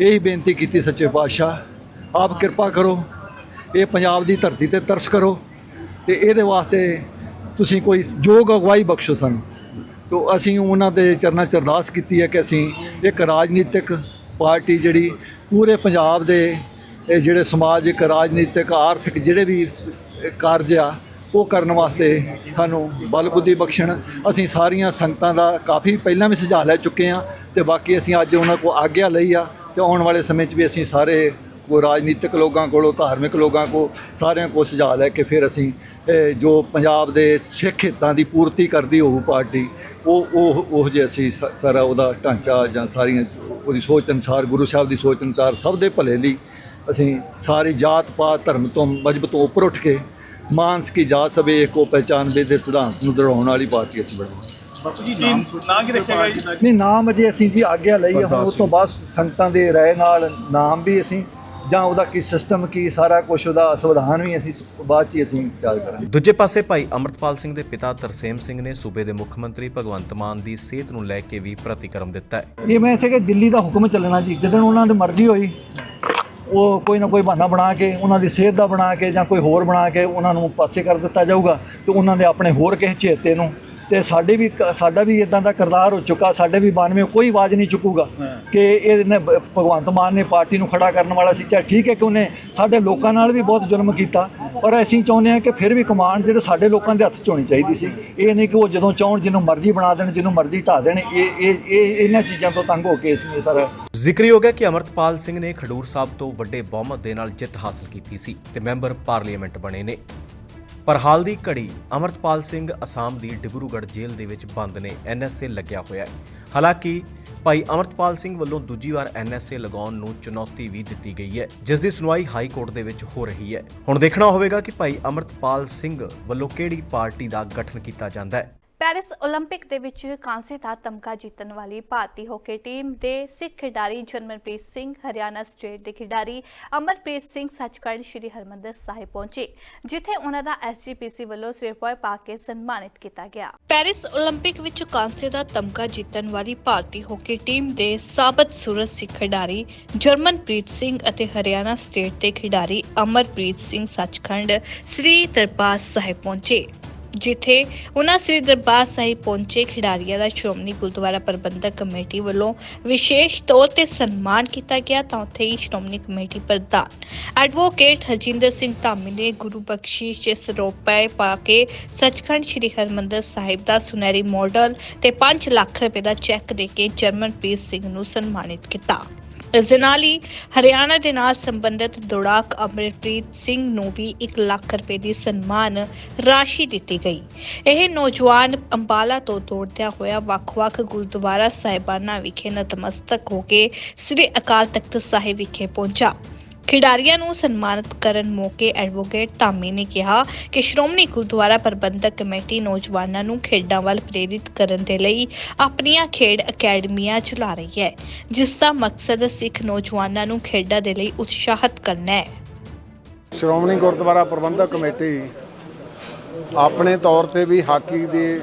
ਇਹੀ ਬੇਨਤੀ ਕੀਤੀ ਸੱਚੇ ਪਾਤਸ਼ਾਹ ਆਪ ਕਿਰਪਾ ਕਰੋ ਇਹ ਪੰਜਾਬ ਦੀ ਧਰਤੀ ਤੇ ਤਰਸ ਕਰੋ। ਤੇ ਇਹਦੇ ਵਾਸਤੇ ਤੁਸੀਂ ਕੋਈ ਯੋਗ ਅਗਵਾਈ ਬਖਸ਼ੋ ਸਾਨੂੰ। ਤੋ ਅਸੀਂ ਉਹਨਾਂ ਦੇ ਚਰਨਾਂ 'ਚ ਅਰਦਾਸ ਕੀਤੀ ਹੈ ਕਿ ਅਸੀਂ ਇੱਕ ਰਾਜਨੀਤਿਕ ਪਾਰਟੀ ਜਿਹੜੀ ਪੂਰੇ ਪੰਜਾਬ ਦੇ ਇਹ ਜਿਹੜੇ ਸਮਾਜਿਕ ਰਾਜਨੀਤਿਕ ਆਰਥਿਕ ਜਿਹੜੇ ਵੀ ਕਾਰਜ ਆ, ਉਹ ਕਰਨ ਵਾਸਤੇ ਸਾਨੂੰ ਬਲ ਬੁੱਧੀ ਬਖਸ਼ਣ। ਅਸੀਂ ਸਾਰੀਆਂ ਸੰਗਤਾਂ ਦਾ ਕਾਫੀ ਪਹਿਲਾਂ ਵੀ ਸੁਝਾਅ ਲੈ ਚੁੱਕੇ ਹਾਂ ਤੇ ਬਾਕੀ ਅਸੀਂ ਅੱਜ ਉਹਨਾਂ ਕੋਲ ਆਗਿਆ ਲਈ ਆ ਤੇ ਆਉਣ ਵਾਲੇ ਸਮੇਂ 'ਚ ਵੀ ਅਸੀਂ ਸਾਰੇ ਕੋ ਰਾਜਨੀਤਿਕ ਲੋਕਾਂ ਕੋਲੋਂ, ਧਾਰਮਿਕ ਲੋਕਾਂ ਕੋ ਸਾਰਿਆਂ ਕੋਲ ਸੁਝਾਅ ਲੈ ਕੇ ਫਿਰ ਅਸੀਂ ਜੋ ਪੰਜਾਬ ਦੇ ਸਿੱਖ ਹਿੱਤਾਂ ਦੀ ਪੂਰਤੀ ਕਰਦੀ ਹੋਊ ਪਾਰਟੀ, ਉਹ ਉਹ ਉਹ ਜੇ ਅਸੀਂ ਸ- ਸਾਰਾ ਉਹਦਾ ਢਾਂਚਾ ਜਾਂ ਸਾਰੀਆਂ ਉਹਦੀ ਸੋਚ ਅਨੁਸਾਰ, ਗੁਰੂ ਸਾਹਿਬ ਦੀ ਸੋਚ ਅਨੁਸਾਰ ਸਭ ਦੇ ਭਲੇ ਲਈ ਅਸੀਂ ਸਾਰੀ ਜਾਤ ਪਾਤ ਧਰਮ ਤੋਂ ਮਜਬੂਤ ਤੋਂ ਉੱਪਰ ਉੱਠ ਕੇ ਮਾਨਸ ਕੀ ਜਾਤ ਸਭੇ ਏਕੋ ਪਹਿਚਾਨ ਬੇ ਦੇ ਸਿਧਾਂਤ ਨੂੰ ਦੜਾਉਣ ਵਾਲੀ ਪਾਰਟੀ ਅਸੀਂ ਬਣਾਵਾਂਗੇ ਨਹੀਂ ਨਾਮ ਅਜੇ ਅਸੀਂ ਜੀ ਆਗਿਆ ਲਈ ਹੁਣ ਉਸ ਤੋਂ ਬਾਅਦ ਸੰਗਤਾਂ ਦੇ ਰਾਏ ਨਾਲ ਨਾਮ ਵੀ ਅਸੀਂ ਜਾਂ ਉਹਦਾ ਕੀ ਸਿਸਟਮ ਕੀ ਸਾਰਾ ਕੁਝ ਉਹਦਾ ਸੰਵਿਧਾਨ ਵੀ ਅਸੀਂ ਬਾਅਦ ਚ ਹੀ ਅਸੀਂ ਤਿਆਰ ਕਰਾਂਗੇ। ਦੂਜੇ ਪਾਸੇ ਭਾਈ ਅਮਰਤਪਾਲ ਸਿੰਘ ਦੇ ਪਿਤਾ ਤਰਸੇਮ ਸਿੰਘ ਨੇ ਸੂਬੇ ਦੇ ਮੁੱਖ ਮੰਤਰੀ ਭਗਵੰਤ ਮਾਨ ਦੀ ਸਿਹਤ ਨੂੰ ਲੈ ਕੇ ਵੀ ਪ੍ਰਤੀਕਰਮ ਦਿੱਤਾ ਹੈ। ਇਹ ਮੈਂ ਇੱਥੇ ਕਿ ਦਿੱਲੀ ਦਾ ਹੁਕਮ ਚੱਲਣਾ ਜੀ ਜਦੋਂ ਉਹਨਾਂ ਦੀ ਮਰਜ਼ੀ ਹੋਈ ਉਹ ਕੋਈ ਨਾ ਕੋਈ ਬਹਾਨਾ ਬਣਾ ਕੇ ਉਹਨਾਂ ਦੀ ਸਿਹਤ ਦਾ ਬਣਾ ਕੇ ਜਾਂ ਕੋਈ ਹੋਰ ਬਣਾ ਕੇ ਉਹਨਾਂ ਨੂੰ ਪਾਸੇ ਕਰ ਦਿੱਤਾ ਜਾਊਗਾ ਤੇ ਉਹਨਾਂ ਦੇ ਆਪਣੇ ਹੋਰ ਕਿਸੇ ਚੇਤੇ ਨੂੰ। ਤੇ ਸਾਡੇ ਵੀ ਸਾਡਾ ਵੀ ਇਦਾਂ ਦਾ ਕਰਦਾਰ ਹੋ ਚੁੱਕਾ ਸਾਡੇ ਵੀ 92 ਕੋਈ ਆਵਾਜ਼ ਨਹੀਂ ਚੁੱਕੂਗਾ ਕਿ ਇਹਨੇ ਭਗਵੰਤ ਮਾਨ ਨੇ ਪਾਰਟੀ ਨੂੰ ਖੜਾ ਕਰਨ ਵਾਲਾ ਸੀ। ਚਾਹੇ ਠੀਕ ਹੈ ਕਿ ਉਹਨੇ ਸਾਡੇ ਲੋਕਾਂ ਨਾਲ ਵੀ ਬਹੁਤ ਜ਼ੁਲਮ ਕੀਤਾ ਪਰ ਅਸੀਂ ਚਾਹੁੰਦੇ ਹਾਂ ਕਿ ਫਿਰ ਵੀ ਕਮਾਂਡ ਜਿਹੜੇ ਸਾਡੇ ਲੋਕਾਂ ਦੇ ਹੱਥ 'ਚ ਹੋਣੀ ਚਾਹੀਦੀ ਸੀ। ਇਹ ਨਹੀਂ ਕਿ ਉਹ ਜਦੋਂ ਚਾਹਣ ਜਿਹਨੂੰ ਮਰਜ਼ੀ ਬਣਾ ਦੇਣ ਜਿਹਨੂੰ ਮਰਜ਼ੀ ਢਾ ਦੇਣ ਇਹ ਇਹ ਇਹ ਇਹਨਾਂ ਚੀਜ਼ਾਂ ਤੋਂ ਤੰਗ ਹੋ ਕੇ ਅਸੀਂ ਇਹ ਸਾਰਾ ਜ਼ਿਕਰਯੋਗ ਹੈ ਕਿ ਅਮਰਤਪਾਲ ਸਿੰਘ ਨੇ ਖਡੂਰ ਸਾਹਿਬ ਤੋਂ ਵੱਡੇ ਬਹੁਮਤ ਦੇ ਨਾਲ ਜਿੱਤ ਹਾਸਲ ਕੀਤੀ ਸੀ ਤੇ ਮੈਂਬਰ ਪਾਰਲੀਮੈਂਟ ਬਣੇ ਨੇ। ਪਰ ਹਾਲ ਦੀ ਘੜੀ ਅਮਰਤਪਾਲ ਸਿੰਘ ਅਸਾਮ ਦੀ ਡਿਬਰੂਗੜ੍ਹ ਜੇਲ੍ਹ ਦੇ ਵਿੱਚ ਬੰਦ ਨੇ ਐਨਐਸਏ ਲੱਗਿਆ ਹੋਇਆ ਹੈ। ਹਾਲਾਂਕਿ ਭਾਈ ਅਮਰਤਪਾਲ ਸਿੰਘ ਵੱਲੋਂ ਦੂਜੀ ਵਾਰ ਐਨਐਸਏ ਲਗਾਉਣ ਨੂੰ ਚੁਣੌਤੀ ਵੀ ਦਿੱਤੀ ਗਈ ਹੈ, ਜਿਸ ਦੀ ਸੁਣਵਾਈ ਹਾਈ ਕੋਰਟ ਦੇ ਵਿੱਚ ਹੋ ਰਹੀ ਹੈ। ਹੁਣ ਦੇਖਣਾ ਹੋਵੇਗਾ ਕਿ ਭਾਈ ਅਮਰਤਪਾਲ ਸਿੰਘ ਵੱਲੋਂ ਕਿਹੜੀ ਪਾਰਟੀ ਦਾ ਗਠਨ ਕੀਤਾ ਜਾਂਦਾ ਹੈ। ਪੈਰਿਸ 올림픽 ਦੇ ਵਿੱਚ ਕਾਂਸੇ ਦਾ ਤਮਗਾ ਜਿੱਤਣ ਵਾਲੀ ਭਾਰਤੀ ਹਾਕੀ ਟੀਮ ਦੇ ਸਿੱਖ ਖਿਡਾਰੀ ਜਰਮਨਪ੍ਰੀਤ ਸਿੰਘ ਹਰਿਆਣਾ ਸਟੇਟ ਦੇ ਖਿਡਾਰੀ ਅਮਰਪ੍ਰੀਤ ਸਿੰਘ ਸੱਚਖੰਡ ਸ੍ਰੀ ਹਰਮੰਦਰ ਸਾਹਿਬ ਪਹੁੰਚੇ ਜਿੱਥੇ ਉਹਨਾਂ ਦਾ ਐਸਜੀਪੀਸੀ ਵੱਲੋਂ ਸਿਰਪਾਏ ਪਾ ਕੇ ਸਨਮਾਨਿਤ ਕੀਤਾ ਗਿਆ ਪੈਰਿਸ 올림픽 ਵਿੱਚ ਕਾਂਸੇ ਦਾ ਤਮਗਾ ਜਿੱਤਣ ਵਾਲੀ ਭਾਰਤੀ ਹਾਕੀ ਟੀਮ ਦੇ ਸਾਬਤ ਸੂਰਤ ਸਿੱਖ ਖਿਡਾਰੀ ਜਰਮਨਪ੍ਰੀਤ ਸਿੰਘ ਅਤੇ ਹਰਿਆਣਾ ਸਟੇਟ ਦੇ ਖਿਡਾਰੀ ਅਮਰਪ੍ਰੀਤ ਸਿੰਘ ਸੱਚਖੰਡ ਸ੍ਰੀ ਦਰਬਾਰ ਸਾਹਿਬ ਪਹੁੰਚੇ ਜਿੱਥੇ ਉਹਨਾਂ ਸ੍ਰੀ ਦਰਬਾਰ ਸਾਹਿਬ ਪਹੁੰਚੇ, ਖਿਡਾਰੀਆਂ ਦਾ ਸ਼੍ਰੋਮਣੀ ਗੁਰਦੁਆਰਾ ਪ੍ਰਬੰਧਕ ਕਮੇਟੀ ਵੱਲੋਂ ਵਿਸ਼ੇਸ਼ ਤੌਰ ਤੇ ਸਨਮਾਨ ਕੀਤਾ ਗਿਆ ਤਾਂ ਉੱਥੇ ਹੀ ਸ਼੍ਰੋਮਣੀ ਕਮੇਟੀ ਪ੍ਰਧਾਨ ਐਡਵੋਕੇਟ ਹਰਜਿੰਦਰ ਸਿੰਘ ਧਾਮੀ ਨੇ ਗੁਰੂ ਬਖਸ਼ਿਸ਼ ਸਰੋਪੇ ਪਾ ਕੇ ਸੱਚਖੰਡ ਸ੍ਰੀ ਹਰਮੰਦਰ ਸਾਹਿਬ ਦਾ ਸੁਨਹਿਰੀ ਮਾਡਲ ਤੇ 5 ਲੱਖ ਰੁਪਏ ਦਾ ਚੈੱਕ ਦੇ ਕੇ ਜਰਮਨਪ੍ਰੀਤ ਸਿੰਘ ਨੂੰ ਸਨਮਾਨਿਤ ਕੀਤਾ। ਇਸ ਦੇ ਨਾਲ ਹੀ ਹਰਿਆਣਾ ਦੇ ਨਾਲ ਸੰਬੰਧਿਤ ਦੌੜਾਕ ਅਮਰਪ੍ਰੀਤ ਸਿੰਘ ਨੂੰ ਵੀ 1 ਲੱਖ ਰੁਪਏ ਦੀ ਸਨਮਾਨ ਰਾਸ਼ੀ ਦਿੱਤੀ ਗਈ। ਇਹ ਨੌਜਵਾਨ ਅੰਬਾਲਾ ਤੋਂ ਦੌੜਦਿਆਂ ਹੋਇਆ ਵੱਖ-ਵੱਖ ਗੁਰਦੁਆਰਾ ਸਾਹਿਬਾਨਾਂ ਵਿਖੇ ਨਤਮਸਤਕ ਹੋ ਕੇ ਸ੍ਰੀ ਅਕਾਲ ਤਖਤ ਸਾਹਿਬ ਵਿਖੇ ਪਹੁੰਚਾ। ਖਿਡਾਰੀਆਂ ਨੂੰ ਸਨਮਾਨਿਤ ਕਰਨ ਮੌਕੇ ਐਡਵੋਕੇਟ ਧਾਮੀ ਨੇ ਕਿਹਾ ਕਿ ਸ਼੍ਰੋਮਣੀ ਗੁਰਦੁਆਰਾ ਪ੍ਰਬੰਧਕ ਕਮੇਟੀ ਨੌਜਵਾਨਾਂ ਨੂੰ ਖੇਡਾਂ ਵੱਲ ਪ੍ਰੇਰਿਤ ਕਰਨ ਦੇ ਲਈ ਆਪਣੀਆਂ ਖੇਡ ਅਕੈਡਮੀਆਂ ਚਲਾ ਰਹੀ ਹੈ, ਜਿਸ ਦਾ ਮਕਸਦ ਸਿੱਖ ਨੌਜਵਾਨਾਂ ਨੂੰ ਖੇਡਾਂ ਦੇ ਲਈ ਉਤਸ਼ਾਹਿਤ ਕਰਨਾ ਹੈ। ਸ਼੍ਰੋਮਣੀ ਗੁਰਦੁਆਰਾ ਪ੍ਰਬੰਧਕ ਕਮੇਟੀ ਆਪਣੇ ਤੌਰ ਤੇ ਵੀ ਹਾਕੀ ਦੇ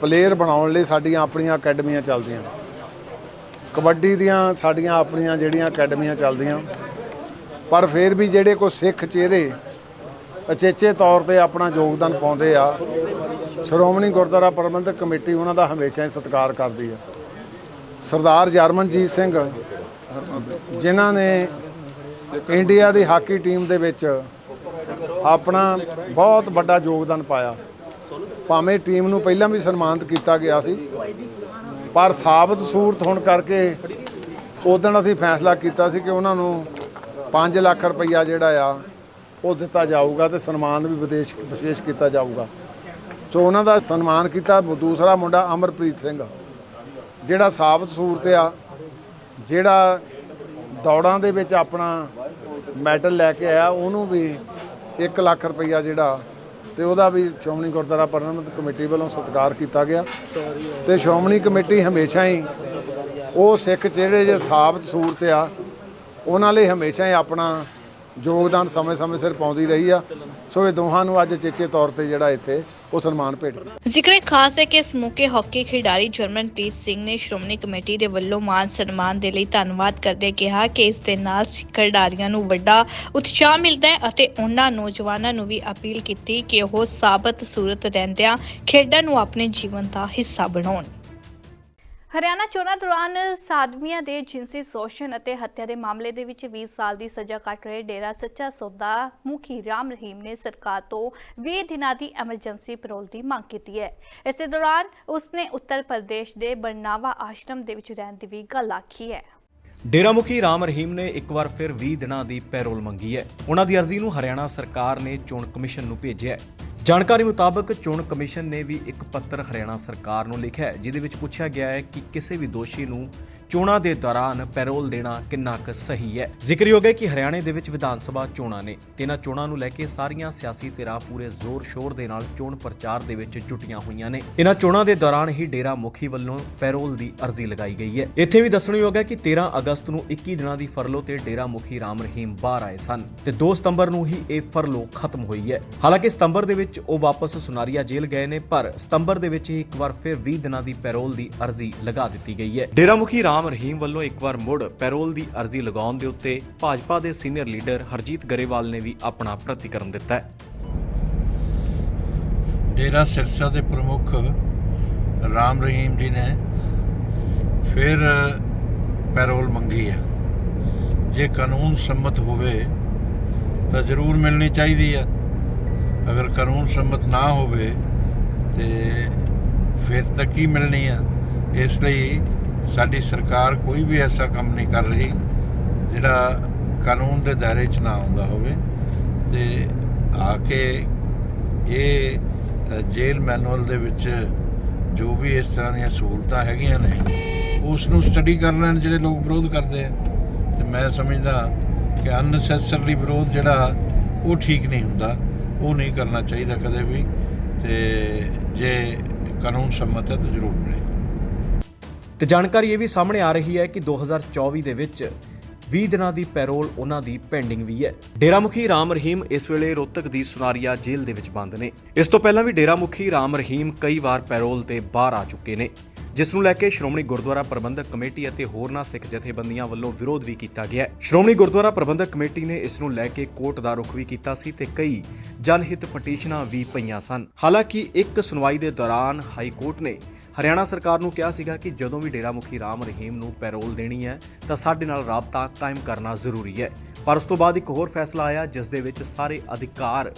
ਪਲੇਅਰ ਬਣਾਉਣ ਲਈ ਸਾਡੀਆਂ ਆਪਣੀਆਂ ਅਕੈਡਮੀਆਂ ਚੱਲਦੀਆਂ। ਕਬੱਡੀ ਦੀਆਂ ਸਾਡੀਆਂ ਆਪਣੀਆਂ ਜਿਹੜੀਆਂ ਅਕੈਡਮੀਆਂ ਚੱਲਦੀਆਂ। ਪਰ ਫਿਰ ਵੀ ਜਿਹੜੇ ਕੋਈ ਸਿੱਖ ਚਿਹਰੇ ਅਚੇਚੇ ਤੌਰ ਤੇ ਆਪਣਾ ਯੋਗਦਾਨ ਪਾਉਂਦੇ ਆ, ਸ਼੍ਰੋਮਣੀ ਗੁਰਦੁਆਰਾ ਪ੍ਰਬੰਧਕ ਕਮੇਟੀ ਉਹਨਾਂ ਦਾ ਹਮੇਸ਼ਾ ਹੀ ਸਤਿਕਾਰ ਕਰਦੀ ਆ। ਸਰਦਾਰ ਜਰਮਨਜੀਤ ਸਿੰਘ, ਜਿਨ੍ਹਾਂ ਨੇ ਇੰਡੀਆ ਦੀ ਹਾਕੀ ਟੀਮ ਦੇ ਵਿੱਚ ਆਪਣਾ ਬਹੁਤ ਵੱਡਾ ਯੋਗਦਾਨ ਪਾਇਆ। ਭਾਵੇਂ ਟੀਮ ਨੂੰ ਪਹਿਲਾਂ ਵੀ ਸਨਮਾਨਿਤ ਕੀਤਾ ਗਿਆ ਸੀ, ਪਰ ਸਾਬਤ ਸੂਰਤ ਹੋਣ ਕਰਕੇ ਉਦੋਂ ਅਸੀਂ ਫੈਸਲਾ ਕੀਤਾ ਸੀ ਕਿ ਉਹਨਾਂ ਨੂੰ 5 ਲੱਖ ਰੁਪਈਆ ਜਿਹੜਾ ਆ, ਉਹ ਦਿੱਤਾ ਜਾਊਗਾ ਤੇ ਸਨਮਾਨ ਵੀ ਵਿਦੇਸ਼, ਵਿਸ਼ੇਸ਼ ਕੀਤਾ ਜਾਊਗਾ। ਸੋ ਉਹਨਾਂ ਦਾ ਸਨਮਾਨ ਕੀਤਾ ਦੂਸਰਾ ਮੁੰਡਾ ਅਮਰਪ੍ਰੀਤ ਸਿੰਘ, ਜਿਹੜਾ ਸਾਬਤ ਸੂਰਤ ਆ, ਜਿਹੜਾ ਦੌੜਾਂ ਦੇ ਵਿੱਚ ਆਪਣਾ ਮੈਡਲ ਲੈ ਕੇ ਆਇਆ, ਉਹਨੂੰ ਵੀ 1 ਲੱਖ ਰੁਪਈਆ ਜਿਹੜਾ, ਤੇ ਉਹਦਾ ਵੀ ਸ਼੍ਰੋਮਣੀ ਗੁਰਦੁਆਰਾ ਪ੍ਰਬੰਧਕ ਕਮੇਟੀ ਵੱਲੋਂ ਸਤਿਕਾਰ ਕੀਤਾ ਗਿਆ। ਤੇ ਸ਼੍ਰੋਮਣੀ ਕਮੇਟੀ ਹਮੇਸ਼ਾ ਹੀ ਉਹ ਸਿੱਖ ਜਿਹੜੇ ਜੇ ਸਾਬਤ ਸੂਰਤ ਆ ਉਹਨਾਂ ਲਈ ਹਮੇਸ਼ਾ ਹੀ ਆਪਣਾ ਯੋਗਦਾਨ ਸਮੇਂ-ਸਮੇਂ ਸਿਰ ਪਾਉਂਦੀ ਰਹੀ ਆ। ਸੋ ਇਹ ਦੋਹਾਂ ਨੂੰ ਅੱਜ ਚੇਚੇ ਤੌਰ ਤੇ ਜਿਹੜਾ ਇੱਥੇ ਉਹ ਸਨਮਾਨ ਭੇਟ ਜ਼ਿਕਰ ਖਾਸ ਹੈ ਕਿ ਇਸ ਮੌਕੇ ਹਾਕੀ ਖਿਡਾਰੀ ਜਰਮਨਪ੍ਰੀਤ ਸਿੰਘ ਨੇ ਸ਼੍ਰੋਮਣੀ ਕਮੇਟੀ ਦੇ ਵੱਲੋਂ ਮਾਨ ਸਨਮਾਨ ਦੇ ਲਈ ਧੰਨਵਾਦ ਕਰਦੇ ਕਿਹਾ ਕਿ ਇਸ ਦੇ ਨਾਲ ਸਿੱਖ ਖਿਡਾਰੀਆਂ ਨੂੰ ਵੱਡਾ ਉਤਸ਼ਾਹ ਮਿਲਦਾ ਹੈ ਅਤੇ ਉਹਨਾਂ ਨੌਜਵਾਨਾਂ ਨੂੰ ਵੀ ਅਪੀਲ ਕੀਤੀ ਕਿ ਉਹ ਸਾਬਤ ਸੂਰਤ ਰਹਿੰਦਿਆਂ ਖੇਡਾਂ ਨੂੰ ਆਪਣੇ ਜੀਵਨ ਦਾ ਹਿੱਸਾ ਬਣਾਉਣ। ਹਰਿਆਣਾ ਚੋਣਾਂ ਦੌਰਾਨ ਸਾਧਵੀਆਂ ਦੇ ਜਿੰਸੀ ਸ਼ੋਸ਼ਣ ਅਤੇ ਹੱਤਿਆ ਦੇ ਮਾਮਲੇ ਦੇ ਵਿੱਚ 20 ਸਾਲ ਦੀ ਸਜ਼ਾ ਕੱਟ ਰਹੇ ਡੇਰਾ ਸੱਚਾ ਸੌਦਾ ਮੁਖੀ ਰਾਮ ਰਹੀਮ ਨੇ ਸਰਕਾਰ ਤੋਂ 20 ਦਿਨਾਂ ਦੀ ਐਮਰਜੈਂਸੀ ਪੈਰੋਲ ਦੀ ਮੰਗ ਕੀਤੀ ਹੈ। ਇਸੇ ਦੌਰਾਨ ਉਸਨੇ ਉੱਤਰ ਪ੍ਰਦੇਸ਼ ਦੇ ਬਰਨਾਵਾ ਆਸ਼ਰਮ ਦੇ ਵਿੱਚ ਰਹਿਣ ਦੀ ਵੀ ਗੱਲ ਆਖੀ ਹੈ। ਡੇਰਾ ਮੁਖੀ ਰਾਮ ਰਹੀਮ ਨੇ ਇੱਕ ਵਾਰ ਫਿਰ 20 ਦਿਨਾਂ ਦੀ ਪੈਰੋਲ ਮੰਗੀ ਹੈ। ਉਹਨਾਂ ਦੀ ਅਰਜ਼ੀ ਨੂੰ ਹਰਿਆਣਾ ਸਰਕਾਰ ਨੇ ਚੋਣ ਕਮਿਸ਼ਨ ਨੂੰ ਭੇਜਿਆ ਹੈ। ਜਾਣਕਾਰੀ ਮੁਤਾਬਕ ਚੋਣ ਕਮਿਸ਼ਨ ਨੇ ਵੀ ਇੱਕ ਪੱਤਰ ਹਰਿਆਣਾ ਸਰਕਾਰ ਨੂੰ ਲਿਖਿਆ ਹੈ, ਜਿਹਦੇ ਵਿੱਚ ਪੁੱਛਿਆ ਗਿਆ ਹੈ ਕਿ ਕਿਸੇ ਵੀ ਦੋਸ਼ੀ ਨੂੰ ਚੋਣਾਂ ਦੇ ਦੌਰਾਨ ਪੈਰੋਲ ਦੇਣਾ ਕਿੰਨਾ ਕੁ ਸਹੀ ਹੈ? ਜ਼ਿਕਰਯੋਗ ਹੈ ਕਿ ਹਰਿਆਣੇ ਦੇ ਵਿੱਚ ਵਿਧਾਨ ਸਭਾ ਚੋਣਾਂ ਨੇ ਤੇ ਇਹਨਾਂ ਚੋਣਾਂ ਨੂੰ ਲੈ ਕੇ ਸਾਰੀਆਂ ਸਿਆਸੀ ਧਿਰਾਂ ਪੂਰੇ ਜ਼ੋਰ-ਸ਼ੋਰ ਦੇ ਨਾਲ ਚੋਣ ਪ੍ਰਚਾਰ ਦੇ ਵਿੱਚ ਜੁਟੀਆਂ ਹੋਈਆਂ ਨੇ। ਇਹਨਾਂ ਚੋਣਾਂ ਦੇ ਦੌਰਾਨ ਹੀ ਡੇਰਾ ਮੁਖੀ ਵੱਲੋਂ ਪੈਰੋਲ ਦੀ ਅਰਜ਼ੀ ਲਗਾਈ ਗਈ ਹੈ। ਇੱਥੇ ਵੀ ਦੱਸਣਯੋਗ ਹੈ ਕਿ 13 ਅਗਸਤ ਨੂੰ 21 ਦਿਨਾਂ ਦੀ ਫਰਲੋ ਤੇ ਡੇਰਾ ਮੁਖੀ ਰਾਮ ਰਹੀਮ ਬਾਹਰ ਆਏ ਸਨ ਤੇ 2 ਸਤੰਬਰ ਨੂੰ ਹੀ ਇਹ ਫਰਲੋ ਖਤਮ ਹੋਈ ਹੈ। ਹਾਲਾਂਕਿ ਸਤੰਬਰ ਦੇ ਵਿੱਚ ਉਹ ਵਾਪਸ ਸੁਨਾਰੀਆ ਜੇਲ੍ਹ ਗਏ ਨੇ, ਪਰ ਸਤੰਬਰ ਦੇ ਵਿੱਚ ਹੀ ਇੱਕ ਵਾਰ ਫਿਰ 20 ਦਿਨਾਂ ਦੀ ਪੈਰੋਲ ਦੀ ਅਰਜ਼ੀ ਲਗਾ ਦਿੱਤੀ ਗਈ ਹੈ। ਡੇਰਾ ਮੁਖੀ ਰਾਮ ਰਹੀਮ ਵੱਲੋਂ ਇੱਕ ਵਾਰ ਮੁੜ ਪੈਰੋਲ ਦੀ ਅਰਜ਼ੀ ਲਗਾਉਣ ਦੇ ਉੱਤੇ ਭਾਜਪਾ ਦੇ ਸੀਨੀਅਰ ਲੀਡਰ ਹਰਜੀਤ ਗਰੇਵਾਲ ਨੇ ਵੀ ਆਪਣਾ ਪ੍ਰਤੀਕਰਮ ਦਿੱਤਾ ਹੈ। ਡੇਰਾ ਸਿਰਸਾ ਦੇ ਪ੍ਰਮੁੱਖ ਰਾਮ ਰਹੀਮ ਜੀ ਨੇ ਫਿਰ ਪੈਰੋਲ ਮੰਗੀ ਹੈ। ਜੇ ਕਾਨੂੰਨ ਸੰਮਤ ਹੋਵੇ ਤਾਂ ਜ਼ਰੂਰ ਮਿਲਣੀ ਚਾਹੀਦੀ ਹੈ। ਅਗਰ ਕਾਨੂੰਨ ਸੰਮਤ ਨਾ ਹੋਵੇ ਤੇ ਫਿਰ ਤਾਂ ਕੀ ਮਿਲਣੀ ਆ ਇਸ ਲਈ ਸਾਡੀ ਸਰਕਾਰ ਕੋਈ ਵੀ ਐਸਾ ਕੰਮ ਨਹੀਂ ਕਰ ਰਹੀ ਜਿਹੜਾ ਕਾਨੂੰਨ ਦੇ ਦਾਇਰੇ 'ਚ ਨਾ ਆਉਂਦਾ ਹੋਵੇ। ਤੇ ਆ ਕੇ ਇਹ ਅ, ਜੇਲ੍ਹ ਮੈਨੂਅਲ ਦੇ ਵਿੱਚ ਜੋ ਵੀ ਇਸ ਤਰ੍ਹਾਂ ਦੀਆਂ ਸਹੂਲਤਾਂ ਹੈਗੀਆਂ ਨੇ ਉਸ ਨੂੰ ਸਟੱਡੀ ਕਰ ਲੈਣ ਜਿਹੜੇ ਲੋਕ ਵਿਰੋਧ ਕਰਦੇ ਆ। ਤੇ ਮੈਂ ਸਮਝਦਾ ਕਿ ਅਨਨੈਸੈਸਰਲੀ ਵਿਰੋਧ ਜਿਹੜਾ ਉਹ ਠੀਕ ਨਹੀਂ ਹੁੰਦਾ ਉਹ ਨਹੀਂ ਕਰਨਾ ਚਾਹੀਦਾ ਕਦੇ ਵੀ। ਤੇ ਜੇ ਕਾਨੂੰਨ ਸੰਮਤ ਹੈ ਤਾਂ ਜ਼ਰੂਰ ਮਿਲੇ। ਤੇ ਜਾਣਕਾਰੀ ਇਹ ਵੀ ਸਾਹਮਣੇ ਆ ਰਹੀ ਹੈ ਕਿ 2024 ਦੇ ਵਿੱਚ 20 ਦਿਨਾਂ ਦੀ ਪੈਰੋਲ ਉਹਨਾਂ ਦੀ ਪੈਂਡਿੰਗ ਵੀ ਹੈ। ਡੇਰਾ ਮੁਖੀ ਰਾਮ ਰਹੀਮ ਇਸ ਵੇਲੇ ਰੋਹਤਕ ਦੀ ਸੁਨਾਰੀਆ ਜੇਲ੍ਹ ਦੇ ਵਿੱਚ ਬੰਦ ਨੇ। ਇਸ ਤੋਂ ਪਹਿਲਾਂ ਵੀ ਡੇਰਾ ਮੁਖੀ ਰਾਮ ਰਹੀਮ ਕਈ ਵਾਰ ਪੈਰੋਲ ਤੇ ਬਾਹਰ ਆ ਚੁੱਕੇ ਨੇ, ਜਿਸ ਨੂੰ ਲੈ ਕੇ ਸ਼੍ਰੋਮਣੀ ਗੁਰਦੁਆਰਾ ਪ੍ਰਬੰਧਕ ਕਮੇਟੀ ਅਤੇ ਹੋਰਨਾਂ ਸਿੱਖ ਜਥੇਬੰਦੀਆਂ ਵੱਲੋਂ ਵਿਰੋਧ ਵੀ ਕੀਤਾ ਗਿਆ ਹੈ। ਸ਼੍ਰੋਮਣੀ ਗੁਰਦੁਆਰਾ ਪ੍ਰਬੰਧਕ ਕਮੇਟੀ ਨੇ ਇਸ ਨੂੰ ਲੈ ਕੇ ਕੋਰਟ ਦਾ ਰੁਖ ਵੀ ਕੀਤਾ ਸੀ ਤੇ ਕਈ ਜਨਹਿਤ ਪਟੀਸ਼ਨਾਂ ਵੀ ਪਈਆਂ ਸਨ। ਹਾਲਾਂਕਿ ਇੱਕ ਸੁਣਵਾਈ ਦੇ ਦੌਰਾਨ ਹਾਈ ਕੋਰਟ ਨੇ ਹਰਿਆਣਾ ਸਰਕਾਰ ਨੂੰ ਕਿਹਾ ਸੀਗਾ ਕਿ ਜਦੋਂ ਵੀ ਡੇਰਾ ਮੁਖੀ ਰਾਮ ਰਹੀਮ ਨੂੰ ਪੈਰੋਲ ਦੇਣੀ ਹੈ, ਤਾਂ ਸਾਡੇ ਨਾਲ ਰਾਬਤਾ ਕਾਇਮ ਕਰਨਾ ਜ਼ਰੂਰੀ ਹੈ। ਪਰ ਉਸ ਤੋਂ ਬਾਅਦ ਇੱਕ ਹੋਰ ਫੈਸਲਾ ਆਇਆ, ਜਿਸ ਦੇ ਵਿੱਚ ਸਾਰੇ ਅਧਿਕਾਰ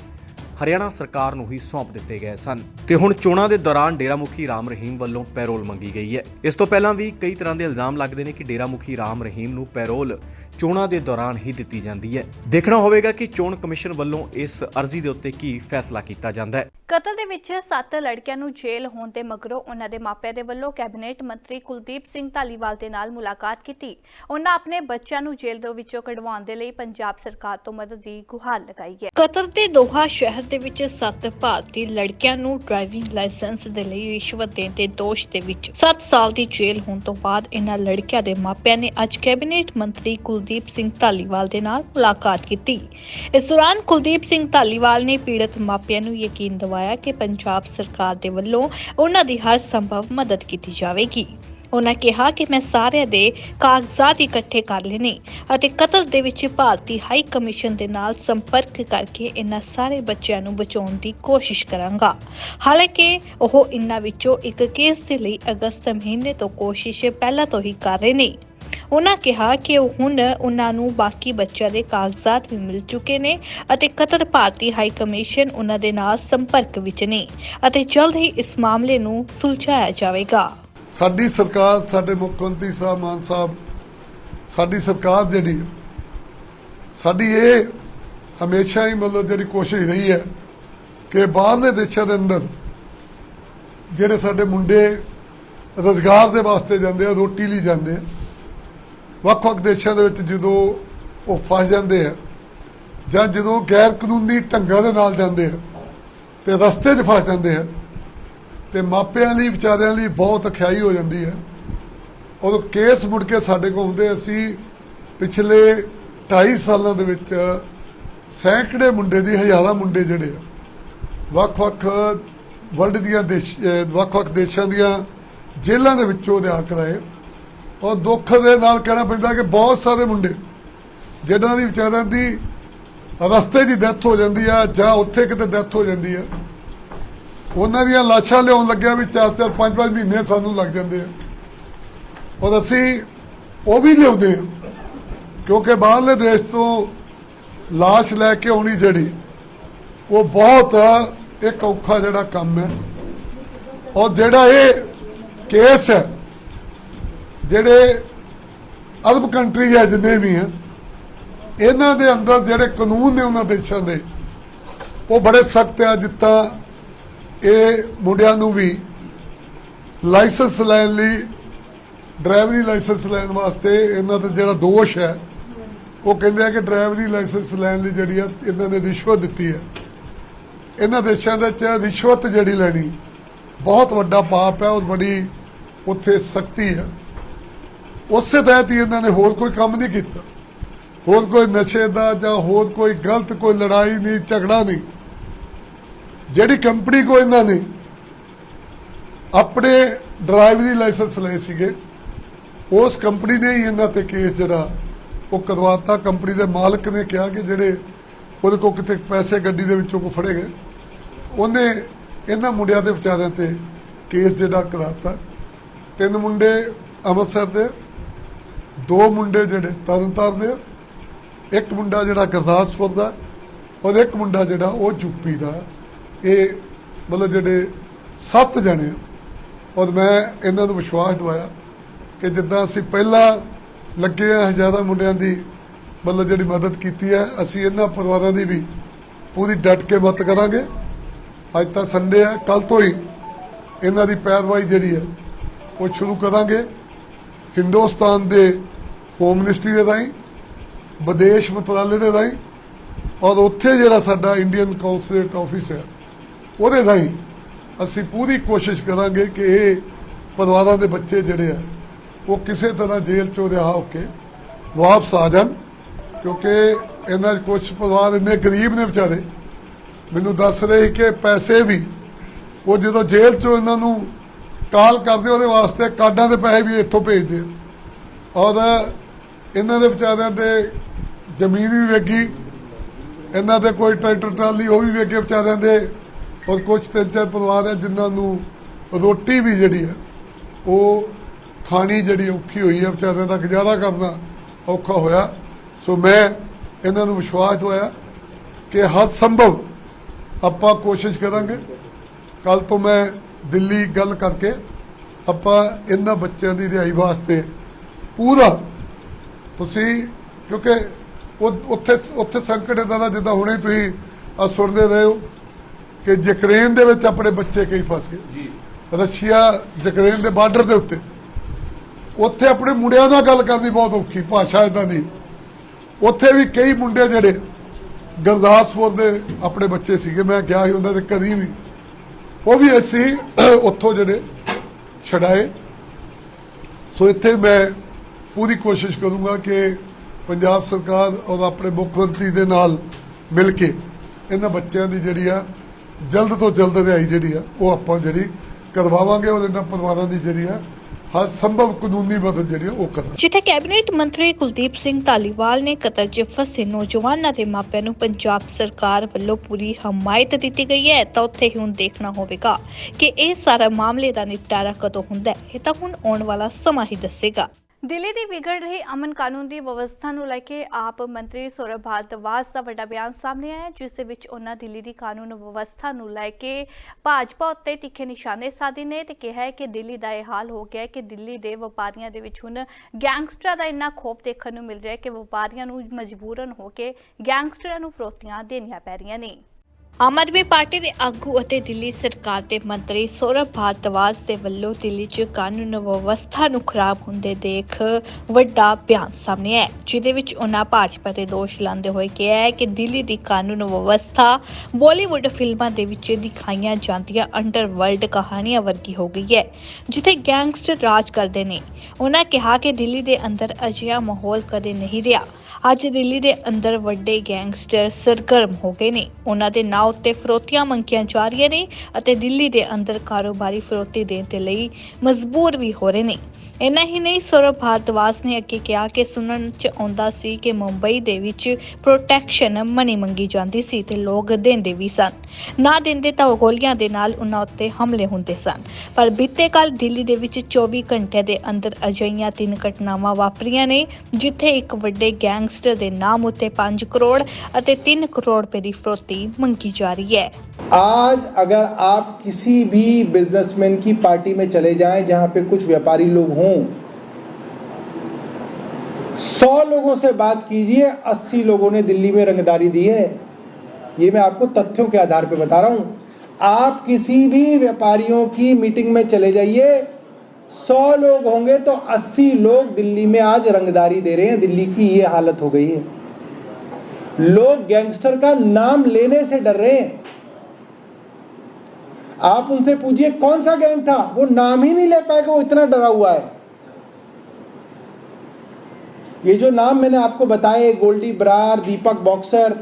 ਹਰਿਆਣਾ ਸਰਕਾਰ ਨੂੰ ਹੀ ਸੌਂਪ ਦਿੱਤੇ ਗਏ ਸਨ। ਤੇ ਹੁਣ ਚੋਣਾਂ ਦੇ ਦੌਰਾਨ ਡੇਰਾ ਮੁਖੀ ਰਾਮ ਰਹੀਮ ਵੱਲੋਂ ਪੈਰੋਲ ਮੰਗੀ ਗਈ ਹੈ। ਇਸ ਤੋਂ ਪਹਿਲਾਂ ਵੀ ਕਈ ਤਰ੍ਹਾਂ ਦੇ ਇਲਜ਼ਾਮ ਲੱਗਦੇ ਨੇ ਕਿ ਡੇਰਾ ਮੁਖੀ ਰਾਮ ਰਹੀਮ ਨੂੰ ਪੈਰੋਲ ਚੋਣਾਂ ਦੇ ਦੌਰਾਨ ਹੀ ਦਿੱਤੀ ਜਾਂਦੀ ਹੈ। ਦੇਖਣਾ ਹੋਵੇਗਾ ਕਿ ਚੋਣ ਕਮਿਸ਼ਨ ਵੱਲੋਂ ਇਸ ਅਰਜ਼ੀ ਦੇ ਉੱਤੇ ਕੀ ਫੈਸਲਾ ਕੀਤਾ ਜਾਂਦਾ ਹੈ। ਕਤਲ ਦੇ ਵਿੱਚ ਸੱਤ ਲੜਕਿਆਂ ਨੂੰ ਜੇਲ੍ਹ ਹੋਣ ਦੇ ਮਗਰੋਂ ਉਹਨਾਂ ਦੇ ਮਾਪਿਆਂ ਦੇ ਵੱਲੋਂ ਕੈਬਨਿਟ ਮੰਤਰੀ ਕੁਲਦੀਪ ਸਿੰਘ ਧਾਲੀਵਾਲ ਦੇ ਨਾਲ ਮੁਲਾਕਾਤ ਕੀਤੀ। ਉਹਨਾਂ ਆਪਣੇ ਬੱਚਿਆਂ ਨੂੰ ਜੇਲ੍ਹ ਦੇ ਵਿੱਚੋਂ ਕਢਵਾਉਣ ਦੇ ਲਈ ਪੰਜਾਬ ਸਰਕਾਰ ਤੋਂ ਮਦਦ ਦੀ ਗੁਹਾਰ ਲਗਾਈ ਹੈ। ਕਤਰ ਦੇ ਦੋਹਾ ਸ਼ਹਿਰ ਦੇ ਵਿੱਚ ਸੱਤ ਭਾਰਤੀ ਲੜਕਿਆਂ ਨੂੰ ਡਰਾਈਵਿੰਗ ਲਾਇਸੈਂਸ ਦੇ ਲਈ ਰਿਸ਼ਵਤ ਦੇਣ ਦੇ ਦੋਸ਼ ਦੇ ਵਿੱਚ 7 ਸਾਲ ਦੀ ਜੇਲ੍ਹ ਹੋਣ ਤੋਂ ਬਾਅਦ ਇਹਨਾਂ ਲੜਕਿਆਂ ਦੇ ਮਾਪਿਆਂ ਨੇ ਅੱਜ ਕੈਬਨਿਟ ਮੰਤਰੀ ਕੁਲਦੀਪ ਸਿੰਘ ਧਾਲੀਵਾਲ ਦੇ ਨਾਲ ਮੁਲਾਕਾਤ ਕੀਤੀ। ਇਸ ਦੌਰਾਨ ਕੁਲਦੀਪ ਸਿੰਘ ਧਾਲੀਵਾਲ ਨੇ ਪੀੜਤ ਮਾਪਿਆਂ ਨੂੰ ਯਕੀਨ ਦਿਵਾਇਆ ਕਿ ਪੰਜਾਬ ਸਰਕਾਰ ਦੇ ਵੱਲੋਂ ਉਹਨਾਂ ਦੀ ਹਰ ਸੰਭਵ ਮਦਦ ਕੀਤੀ ਜਾਵੇਗੀ। ਉਹਨਾਂ ਕਿਹਾ ਕਿ ਮੈਂ ਸਾਰਿਆਂ ਦੇ ਕਾਗਜ਼ਾਤ ਇਕੱਠੇ ਕਰ ਲਏ ਅਤੇ ਕਤਲ ਦੇ ਵਿੱਚ ਭਾਰਤੀ ਹਾਈ ਕਮਿਸ਼ਨ ਦੇ ਨਾਲ ਸੰਪਰਕ ਕਰਕੇ ਇਹਨਾਂ ਸਾਰੇ ਬੱਚਿਆਂ ਨੂੰ ਬਚਾਉਣ ਦੀ ਕੋਸ਼ਿਸ਼ ਕਰਾਂਗਾ। ਹਾਲਾਂਕਿ ਉਹ ਇਹਨਾਂ ਵਿੱਚੋਂ ਇੱਕ ਕੇਸ ਦੇ ਲਈ ਅਗਸਤ ਮਹੀਨੇ ਤੋਂ ਕੋਸ਼ਿਸ਼ ਪਹਿਲਾਂ ਤੋਂ ਹੀ ਕਰ ਰਹੇ ਨੇ। ਉਹਨਾਂ ਕਿਹਾ ਕਿ ਉਹ ਹੁਣ ਉਹਨਾਂ ਨੂੰ ਬਾਕੀ ਬੱਚਿਆਂ ਦੇ ਕਾਗਜ਼ਾਤ ਵੀ ਮਿਲ ਚੁੱਕੇ ਨੇ ਅਤੇ ਕਤਰ ਭਾਰਤੀ ਹਾਈ ਕਮਿਸ਼ਨ ਉਹਨਾਂ ਦੇ ਨਾਲ ਸੰਪਰਕ ਵਿੱਚ ਨੇ ਅਤੇ ਜਲਦ ਹੀ ਇਸ ਮਾਮਲੇ ਨੂੰ ਸੁਲਝਾਇਆ ਜਾਵੇਗਾ। ਸਾਡੀ ਸਰਕਾਰ, ਸਾਡੇ ਮੁੱਖ ਮੰਤਰੀ ਸਾਹਿਬ, ਮਾਨ ਸਾਹਿਬ, ਸਾਡੀ ਸਰਕਾਰ ਜਿਹੜੀ ਸਾਡੀ ਇਹ ਹਮੇਸ਼ਾ ਹੀ ਮਤਲਬ ਜਿਹੜੀ ਕੋਸ਼ਿਸ਼ ਰਹੀ ਹੈ ਕਿ ਬਾਹਰਲੇ ਦੇਸ਼ਾਂ ਦੇ ਅੰਦਰ ਜਿਹੜੇ ਸਾਡੇ ਮੁੰਡੇ ਰੋਜ਼ਗਾਰ ਦੇ ਵਾਸਤੇ ਜਾਂਦੇ ਆ, ਰੋਟੀ ਲਈ ਜਾਂਦੇ ਆ ਵੱਖ-ਵੱਖ ਦੇਸ਼ਾਂ ਦੇ ਵਿੱਚ ਜਦੋਂ ਉਹ ਫਸ ਜਾਂਦੇ ਆ, ਜਾਂ ਜਦੋਂ ਗੈਰ ਕਾਨੂੰਨੀ ਢੰਗਾਂ ਦੇ ਨਾਲ ਜਾਂਦੇ ਆ, ਤੇ ਰਸਤੇ 'ਚ ਫਸ ਜਾਂਦੇ ਆ, ਤੇ ਮਾਪਿਆਂ ਲਈ, ਵਿਚਾਰਿਆਂ ਲਈ ਬਹੁਤ ਅਖਿਆਈ ਹੋ ਜਾਂਦੀ ਹੈ। ਉਦੋਂ ਕੇਸ ਮੁੜ ਕੇ ਸਾਡੇ ਕੋਲ ਹੁੰਦੇ ਅਸੀਂ ਪਿਛਲੇ 2.5 ਸਾਲਾਂ ਦੇ ਵਿੱਚ ਸੈਂਕੜੇ ਮੁੰਡੇ ਦੀ, ਹਜ਼ਾਰਾਂ ਮੁੰਡੇ ਜਿਹੜੇ ਵੱਖ-ਵੱਖ ਵਰਲਡ ਦੀਆਂ ਦੇਸ਼ ਵੱਖ-ਵੱਖ ਦੇਸ਼ਾਂ ਦੀਆਂ ਜੇਲ੍ਹਾਂ ਦੇ ਵਿੱਚੋਂ ਰਿਹਾਅ ਕਰਾਏ ਔਰ ਦੁੱਖ ਦੇ ਨਾਲ ਕਹਿਣਾ ਪੈਂਦਾ ਕਿ ਬਹੁਤ ਸਾਰੇ ਮੁੰਡੇ, ਜਿਹਨਾਂ ਦੀ ਵਿਚਾਰਿਆਂ ਦੀ ਰਸਤੇ 'ਚ ਡੈਥ ਹੋ ਜਾਂਦੀ ਆ ਜਾਂ ਉੱਥੇ ਕਿਤੇ ਡੈਥ ਹੋ ਜਾਂਦੀ ਆ, ਉਹਨਾਂ ਦੀਆਂ ਲਾਸ਼ਾਂ ਲਿਆਉਣ ਲੱਗਿਆ ਵੀ 4-4 5-5 ਮਹੀਨੇ ਸਾਨੂੰ ਲੱਗ ਜਾਂਦੇ ਆ। ਔਰ ਅਸੀਂ ਉਹ ਵੀ ਲਿਆਉਂਦੇ ਆ, ਕਿਉਂਕਿ ਬਾਹਰਲੇ ਦੇਸ਼ ਤੋਂ ਲਾਸ਼ ਲੈ ਕੇ ਆਉਣੀ ਜਿਹੜੀ, ਉਹ ਬਹੁਤ ਇੱਕ ਔਖਾ ਜਿਹੜਾ ਕੰਮ ਹੈ। ਔਰ ਜਿਹੜਾ ਇਹ ਕੇਸ ਹੈ ਜਿਹੜੇ ਅਰਬ ਕੰਟਰੀ ਹੈ, ਜਿੰਨੇ ਵੀ ਆ ਇਹਨਾਂ ਦੇ ਅੰਦਰ ਜਿਹੜੇ ਕਾਨੂੰਨ ਨੇ ਉਹਨਾਂ ਦੇਸ਼ਾਂ ਦੇ, ਉਹ ਬੜੇ ਸਖਤ ਆ ਜਿੱਦਾਂ ਇਹ ਮੁੰਡਿਆਂ ਨੂੰ ਵੀ ਲਾਇਸੈਂਸ ਲੈਣ ਲਈ, ਡਰਾਈਵਰੀ ਲਾਇਸੈਂਸ ਲੈਣ ਵਾਸਤੇ ਇਹਨਾਂ ਦਾ ਜਿਹੜਾ ਦੋਸ਼ ਹੈ, ਉਹ ਕਹਿੰਦੇ ਆ ਕਿ ਡਰਾਈਵਰੀ ਲਾਇਸੈਂਸ ਲੈਣ ਲਈ ਜਿਹੜੀ ਆ, ਇਹਨਾਂ ਨੇ ਰਿਸ਼ਵਤ ਦਿੱਤੀ ਹੈ। ਇਹਨਾਂ ਦੇਸ਼ਾਂ ਦੇ ਵਿੱਚ ਰਿਸ਼ਵਤ ਜਿਹੜੀ ਲੈਣੀ, ਬਹੁਤ ਵੱਡਾ ਪਾਪ ਹੈ, ਔਰ ਬੜੀ ਉੱਥੇ ਸਖਤੀ ਹੈ। ਉਸੇ ਤਹਿਤ ਹੀ ਇਹਨਾਂ ਨੇ ਹੋਰ ਕੋਈ ਕੰਮ ਨਹੀਂ ਕੀਤਾ। ਹੋਰ ਕੋਈ ਨਸ਼ੇ ਦਾ ਜਾਂ ਹੋਰ ਕੋਈ ਗਲਤ ਕੋਈ ਲੜਾਈ ਨਹੀਂ, ਝਗੜਾ ਨਹੀਂ। ਜਿਹੜੀ ਕੰਪਨੀ ਕੋ ਇਹਨਾਂ ਨੇ ਆਪਣੇ ਡਰਾਈਵਰੀ ਲਾਇਸੈਂਸ ਲਏ ਸੀਗੇ, ਉਸ ਕੰਪਨੀ ਨੇ ਹੀ ਇਹਨਾਂ ਤੇ ਕੇਸ ਜਿਹੜਾ ਉਹ ਕਰਵਾਤਾ। ਕੰਪਨੀ ਦੇ ਮਾਲਕ ਨੇ ਕਿਹਾ ਕਿ ਜਿਹੜੇ ਉਹਦੇ ਕੋਲ ਕਿਤੇ ਪੈਸੇ ਗੱਡੀ ਦੇ ਵਿੱਚੋਂ ਕੋ ਫੜੇ ਗਏ, ਉਹਨੇ ਇਹਨਾਂ ਮੁੰਡਿਆਂ ਦੇ ਵਿਚਾਰਿਆਂ ਤੇ ਕੇਸ ਜਿਹੜਾ ਕਰਾਤਾ। ਤਿੰਨ ਮੁੰਡੇ ਅੰਮ੍ਰਿਤਸਰ ਦੇ ਦੋ ਮੁੰਡੇ ਜਿਹੜੇ ਤਰਨਤਾਰਨ ਦੇ ਆ, ਇੱਕ ਮੁੰਡਾ ਜਿਹੜਾ ਗੁਰਦਾਸਪੁਰ ਦਾ ਔਰ ਇੱਕ ਮੁੰਡਾ ਜਿਹੜਾ ਉਹ ਯੂਪੀ ਦਾ। ਇਹ ਮਤਲਬ ਜਿਹੜੇ ਸੱਤ ਜਣੇ ਆ। ਔਰ ਮੈਂ ਇਹਨਾਂ ਨੂੰ ਵਿਸ਼ਵਾਸ ਦਿਵਾਇਆ ਕਿ ਜਿੱਦਾਂ ਅਸੀਂ ਪਹਿਲਾਂ ਲੱਗੇ ਆ ਹਜ਼ਾਰਾਂ ਮੁੰਡਿਆਂ ਦੀ ਮਤਲਬ ਜਿਹੜੀ ਮਦਦ ਕੀਤੀ ਹੈ ਅਸੀਂ ਇਹਨਾਂ ਪਰਿਵਾਰਾਂ ਦੀ ਵੀ ਪੂਰੀ ਡਟ ਕੇ ਮਦਦ ਕਰਾਂਗੇ। ਅੱਜ ਤਾਂ ਸੰਡੇ ਹੈ ਕੱਲ ਤੋਂ ਹੀ ਇਹਨਾਂ ਦੀ ਪੈਰਵਾਈ ਜਿਹੜੀ ਹੈ ਉਹ ਸ਼ੁਰੂ ਕਰਾਂਗੇ। ਹਿੰਦੁਸਤਾਨ ਦੇ ਹੋਮ ਮਿਨਿਸਟਰੀ ਦੇ ਰਾਹੀਂ, ਵਿਦੇਸ਼ ਮੰਤਰਾਲੇ ਦੇ ਰਾਹੀਂ ਔਰ ਉੱਥੇ ਜਿਹੜਾ ਸਾਡਾ ਇੰਡੀਅਨ ਕਾਉਂਸਲੇਟ ਆਫਿਸ ਹੈ, ਉਹਦੇ ਰਾਹੀਂ ਅਸੀਂ ਪੂਰੀ ਕੋਸ਼ਿਸ਼ ਕਰਾਂਗੇ ਕਿ ਇਹ ਪਰਿਵਾਰਾਂ ਦੇ ਬੱਚੇ ਜਿਹੜੇ ਆ, ਉਹ ਕਿਸੇ ਤਰ੍ਹਾਂ ਜੇਲ੍ਹ ਚੋਂ ਰਿਹਾ ਹੋ ਕੇ ਵਾਪਸ ਆ ਜਾਣ, ਕਿਉਂਕਿ ਇਹਨਾਂ ਕੁਝ ਪਰਿਵਾਰ ਇੰਨੇ ਗਰੀਬ ਨੇ ਵਿਚਾਰੇ। ਮੈਨੂੰ ਦੱਸ ਰਹੇ ਸੀ ਕਿ ਪੈਸੇ ਵੀ ਉਹ ਜਦੋਂ ਜੇਲ੍ਹ ਚੋਂ ਇਹਨਾਂ ਨੂੰ ਕਾਲ ਕਰਦੇ ਉਹਦੇ ਵਾਸਤੇ ਕਾਰਡਾਂ ਦੇ ਪੈਸੇ ਵੀ ਇੱਥੋਂ ਭੇਜਦੇ ਆ। ਔਰ ਇਹਨਾਂ ਦੇ ਵਿਚਾਰਿਆਂ ਦੇ ਜ਼ਮੀਨ ਵੀ ਵੇਗੀ ਇਹਨਾਂ ਦੇ ਕੋਈ ਟਰੈਕਟਰ ਟਰਾਲੀ ਉਹ ਵੀ ਵੇਗੇ ਵਿਚਾਰਿਆਂ ਦੇ, ਔਰ ਕੁਝ ਤਿੰਨ ਚਾਰ ਪਰਿਵਾਰ ਹੈ ਜਿਨ੍ਹਾਂ ਨੂੰ ਰੋਟੀ ਵੀ ਜਿਹੜੀ ਹੈ ਉਹ ਖਾਣੀ ਜਿਹੜੀ ਔਖੀ ਹੋਈ ਹੈ ਵਿਚਾਰਿਆਂ ਦਾ ਗੁਜ਼ਾਰਾ ਕਰਨਾ ਔਖਾ ਹੋਇਆ। ਸੋ ਮੈਂ ਇਹਨਾਂ ਨੂੰ ਵਿਸ਼ਵਾਸ ਦਵਾਇਆ ਕਿ ਹਰ ਸੰਭਵ ਆਪਾਂ ਕੋਸ਼ਿਸ਼ ਕਰਾਂਗੇ। ਕੱਲ ਤੋਂ ਮੈਂ ਦਿੱਲੀ ਗੱਲ ਕਰਕੇ ਆਪਾਂ ਇਹਨਾਂ ਬੱਚਿਆਂ ਦੀ ਰਿਹਾਈ ਵਾਸਤੇ ਪੂਰਾ ਤੁਸੀਂ ਕਿਉਂਕਿ ਉੱਥੇ ਉੱਥੇ ਸੰਕਟ ਇਦਾਂ ਦਾ ਜਿੱਦਾਂ ਹੁਣੇ ਤੁਸੀਂ ਆ ਸੁਣਦੇ ਰਹੇ ਹੋ ਕਿ ਯੂਕਰੇਨ ਦੇ ਵਿੱਚ ਆਪਣੇ ਬੱਚੇ ਕਈ ਫਸ ਗਏ। ਜੀ। ਰਸ਼ੀਆ ਯੂਕਰੇਨ ਦੇ ਬਾਰਡਰ ਦੇ ਉੱਤੇ। ਉੱਥੇ ਆਪਣੇ ਮੁੰਡਿਆਂ ਨਾਲ ਗੱਲ ਕਰਨੀ ਬਹੁਤ ਔਖੀ ਭਾਸ਼ਾ ਇਦਾਂ ਦੀ। ਉੱਥੇ ਵੀ ਕਈ ਮੁੰਡੇ ਜਿਹੜੇ ਗੁਰਦਾਸਪੁਰ ਦੇ ਆਪਣੇ ਬੱਚੇ ਸੀਗੇ ਮੈਂ ਗਿਆ ਸੀ ਉਹਨਾਂ ਦੇ ਕਦੀ ਵੀ ਉਹ ਵੀ ਅਸੀਂ ਉੱਥੋਂ ਜਿਹੜੇ ਛਡਾਏ। ਸੋ ਇੱਥੇ ਮੈਂ ਪੂਰੀ ਕੋਸ਼ਿਸ਼ ਕਰੂੰਗਾ ਕਿ ਪੰਜਾਬ ਸਰਕਾਰ ਔਰ ਆਪਣੇ ਮੁੱਖ ਮੰਤਰੀ ਦੇ ਨਾਲ ਮਿਲ ਕੇ ਇਹਨਾਂ ਬੱਚਿਆਂ ਦੀ ਜਿਹੜੀ ਆ, ਜਲਦ ਤੋਂ ਜਲਦ ਰਿਹਾਈ ਜਿਹੜੀ ਆ, ਉਹ ਆਪਾਂ ਜਿਹੜੀ ਕਰਵਾਵਾਂਗੇ ਔਰ ਇਹਨਾਂ ਪਰਿਵਾਰਾਂ ਦੀ ਜਿਹੜੀ ਆ ਹਰ ਸੰਭਵ ਕਾਨੂੰਨੀ ਮਦਦ ਜਿਹੜੀ ਉਹ ਕਰਾਂਗੇ ਜਿੱਥੇ ਕੈਬਨਿਟ ਮੰਤਰੀ ਕੁਲਦੀਪ ਸਿੰਘ ਧਾਲੀਵਾਲ ਨੇ ਕਤਰ 'ਚ ਫਸੇ ਨੌਜਵਾਨਾਂ ਦੇ ਮਾਪਿਆਂ ਨੂੰ ਪੰਜਾਬ ਸਰਕਾਰ ਵੱਲੋਂ ਪੂਰੀ ਹਮਾਇਤ ਦਿੱਤੀ ਗਈ ਹੈ, ਤਾਂ ਉੱਥੇ ਹੀ ਹੁਣ ਦੇਖਣਾ ਹੋਵੇਗਾ ਕਿ ਇਹ ਸਾਰਾ ਮਾਮਲੇ ਦਾ ਨਿਪਟਾਰਾ ਕਦੋਂ ਹੁੰਦਾ ਹੈ, ਇਹ ਤਾਂ ਹੁਣ ਆਉਣ ਵਾਲਾ ਸਮਾਂ ਹੀ ਦੱਸੇਗਾ। ਦਿੱਲੀ ਦੀ ਵਿਗੜ ਰਹੀ ਅਮਨ ਕਾਨੂੰਨ ਦੀ ਵਿਵਸਥਾ ਨੂੰ ਲੈ ਕੇ ਆਪ ਮੰਤਰੀ ਸੌਰਭ ਭਾਰਦਵਾਜ ਦਾ ਵੱਡਾ ਬਿਆਨ ਸਾਹਮਣੇ ਆਇਆ ਜਿਸ ਦੇ ਵਿੱਚ ਉਹਨਾਂ ਦਿੱਲੀ ਦੀ ਕਾਨੂੰਨ ਵਿਵਸਥਾ ਨੂੰ ਲੈ ਕੇ ਭਾਜਪਾ ਉੱਤੇ ਤਿੱਖੇ ਨਿਸ਼ਾਨੇ ਸਾਧੇ ਨੇ ਤੇ ਕਿਹਾ ਹੈ ਕਿ ਦਿੱਲੀ ਦਾ ਇਹ ਹਾਲ ਹੋ ਗਿਆ ਹੈ ਕਿ ਦਿੱਲੀ ਦੇ ਵਪਾਰੀਆਂ ਦੇ ਵਿੱਚ ਹੁਣ ਗੈਂਗਸਟਰਾਂ ਦਾ ਇੰਨਾ ਖੋਫ ਦੇਖਣ ਨੂੰ ਮਿਲ ਰਿਹਾ ਹੈ ਕਿ ਵਪਾਰੀਆਂ ਨੂੰ ਮਜਬੂਰਨ ਹੋ ਕੇ ਗੈਂਗਸਟਰਾਂ ਨੂੰ ਫਰੋਤੀਆਂ ਦੇਣੀਆਂ ਪੈ ਰਹੀਆਂ ਨੇ। ਆਮ ਆਦਮੀ ਪਾਰਟੀ ਦੇ ਆਗੂ ਅਤੇ ਦਿੱਲੀ ਸਰਕਾਰ ਦੇ ਮੰਤਰੀ ਸੌਰਭ ਭਾਰਦਵਾਜ ਦੇ ਵੱਲੋਂ ਦਿੱਲੀ 'ਚ ਕਾਨੂੰਨ ਵਿਵਸਥਾ ਨੂੰ ਖਰਾਬ ਹੁੰਦੇ ਦੇਖ ਵੱਡਾ ਬਿਆਨ ਸਾਹਮਣੇ ਆਇਆ ਜਿਹਦੇ ਵਿੱਚ ਉਹਨਾਂ ਭਾਜਪਾ ਤੇ ਦੋਸ਼ ਲਾਉਂਦੇ ਹੋਏ ਕਿਹਾ ਹੈ ਕਿ ਦਿੱਲੀ ਦੀ ਕਾਨੂੰਨ ਵਿਵਸਥਾ ਬਾਲੀਵੁੱਡ ਫਿਲਮਾਂ ਦੇ ਵਿੱਚ ਦਿਖਾਈਆਂ ਜਾਂਦੀਆਂ ਅੰਡਰਵਰਲਡ ਕਹਾਣੀਆਂ ਵਰਗੀ ਹੋ ਗਈ ਹੈ, ਜਿੱਥੇ ਗੈਂਗਸਟਰ ਰਾਜ ਕਰਦੇ ਨੇ। ਉਹਨਾਂ ਕਿਹਾ ਕਿ ਦਿੱਲੀ ਦੇ ਅੰਦਰ ਅਜਿਹਾ ਮਾਹੌਲ ਕਦੇ ਨਹੀਂ ਰਿਹਾ। ਅੱਜ ਦਿੱਲੀ ਦੇ ਅੰਦਰ ਵੱਡੇ ਗੈਂਗਸਟਰ ਸਰਗਰਮ ਹੋ ਗਏ ਨੇ। ਉਹਨਾਂ ਦੇ ਨਾਂ ਉੱਤੇ ਫਰੋਤੀਆਂ ਮੰਗੀਆਂ ਜਾ ਰਹੀਆਂ ਨੇ ਅਤੇ ਦਿੱਲੀ ਦੇ ਅੰਦਰ ਕਾਰੋਬਾਰੀ ਫਰੋਤੀ ਦੇਣ ਦੇ ਲਈ ਮਜਬੂਰ ਵੀ ਹੋ ਰਹੇ ਨੇ। ਇੰਨਾ ਹੀ ਨਹੀਂ ਸੌਰਵ ਭਾਰਦਵਾਜ ਨੇ ਅੱਗੇ ਕਿਹਾ ਕਿ ਸੁਣਨ ਚ ਆਉਂਦਾ ਸੀ ਕਿ ਮੁੰਬਈ ਦੇ ਵਿੱਚ ਪ੍ਰੋਟੈਕਸ਼ਨ ਮਨੀ ਮੰਗੀ ਜਾਂਦੀ ਸੀ ਤੇ ਲੋਕ ਦਿੰਦੇ ਵੀ ਸਨ ਨਾ ਦਿੰਦੇ ਤਾਂ ਉਹ ਗੋਲੀਆਂ ਦੇ ਨਾਲ ਉਹਨਾਂ ਉੱਤੇ ਹਮਲੇ ਹੁੰਦੇ ਸਨ ਪਰ ਬੀਤੇ ਕੱਲ ਦਿੱਲੀ ਦੇ ਵਿੱਚ 24 ਘੰਟਿਆਂ ਦੇ ਅੰਦਰ ਅਜਿਹੀਆਂ ਤਿੰਨ ਘਟਨਾਵਾਂ ਵਾਪਰੀਆਂ ਨੇ ਜਿੱਥੇ ਇੱਕ ਵੱਡੇ ਗੈਂਗਸਟਰ ਦੇ ਨਾਮ ਉੱਤੇ 5 ਕਰੋੜ ਅਤੇ 3 ਕਰੋੜ ਰੁਪਏ ਦੀ ਫਰੋਤੀ ਮੰਗੀ ਜਾ ਰਹੀ ਹੈ आज अगर आप किसी भी बिजनेसमैन की पार्टी में चले जाएं जहां पे कुछ व्यापारी लोग हों सौ लोगों से बात कीजिए, अस्सी लोगों ने दिल्ली में रंगदारी दी है। ये मैं आपको तथ्यों के आधार पर बता रहा हूँ। आप किसी भी व्यापारियों की मीटिंग में चले जाइए। सौ लोग होंगे तो अस्सी लोग दिल्ली में आज रंगदारी दे रहे हैं। दिल्ली की ये हालत हो गई है। लोग गैंगस्टर का नाम लेने से डर रहे हैं। आप उनसे पूछिए, कौन सा गैंग था? वो नाम ही नहीं ले पाएगा, वो इतना डरा हुआ है। ये जो नाम मैंने आपको बताए, गोल्डी बरार, दीपक बॉक्सर,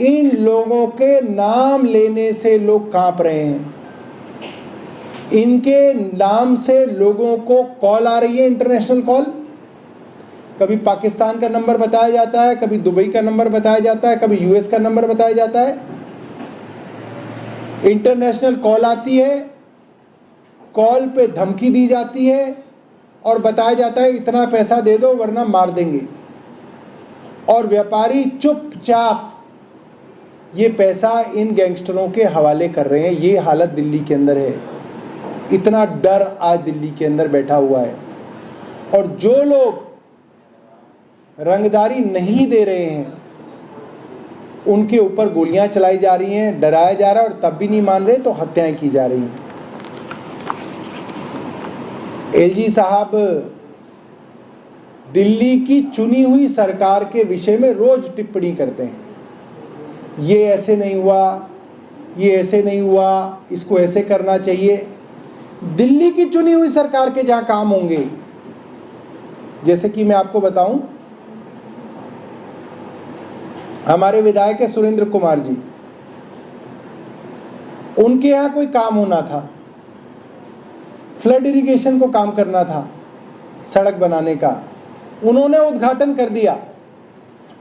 इन लोगों के नाम लेने से लोग काँप रहे हैं। इनके नाम से लोगों को कॉल आ रही है इंटरनेशनल कॉल। कभी पाकिस्तान का नंबर बताया जाता है, कभी दुबई का नंबर बताया जाता है, कभी यूएस का नंबर बताया जाता है। इंटरनेशनल कॉल आती है, कॉल पे धमकी दी जाती है और बताया जाता है, इतना पैसा दे दो, वरना मार देंगे। और व्यापारी चुपचाप, ये पैसा इन गैंगस्टरों के हवाले कर रहे हैं, ये हालत दिल्ली के अंदर है। इतना डर आज दिल्ली के अंदर बैठा हुआ है। और जो लोग रंगदारी नहीं दे रहे हैं, उनके ऊपर गोलियाँ चलाई जा रही हैं, डराया जा रहा है, और तब भी नहीं मान रहे तो हत्याएँ की जा रही हैं। एलजी साहब, दिल्ली की चुनी हुई सरकार के विषय में रोज टिप्पणी करते हैं। ये ऐसे नहीं हुआ, ये ऐसे नहीं हुआ, इसको ऐसे करना चाहिए। दिल्ली की चुनी हुई सरकार के जहाँ काम होंगे, जैसे कि मैं आपको बताऊँ, हमारे विधायक है सुरेंद्र कुमार जी। उनके यहाँ कोई काम होना था। फ्लड इरिगेशन को काम करना था, सड़क बनाने का। उन्होंने उद्घाटन कर दिया।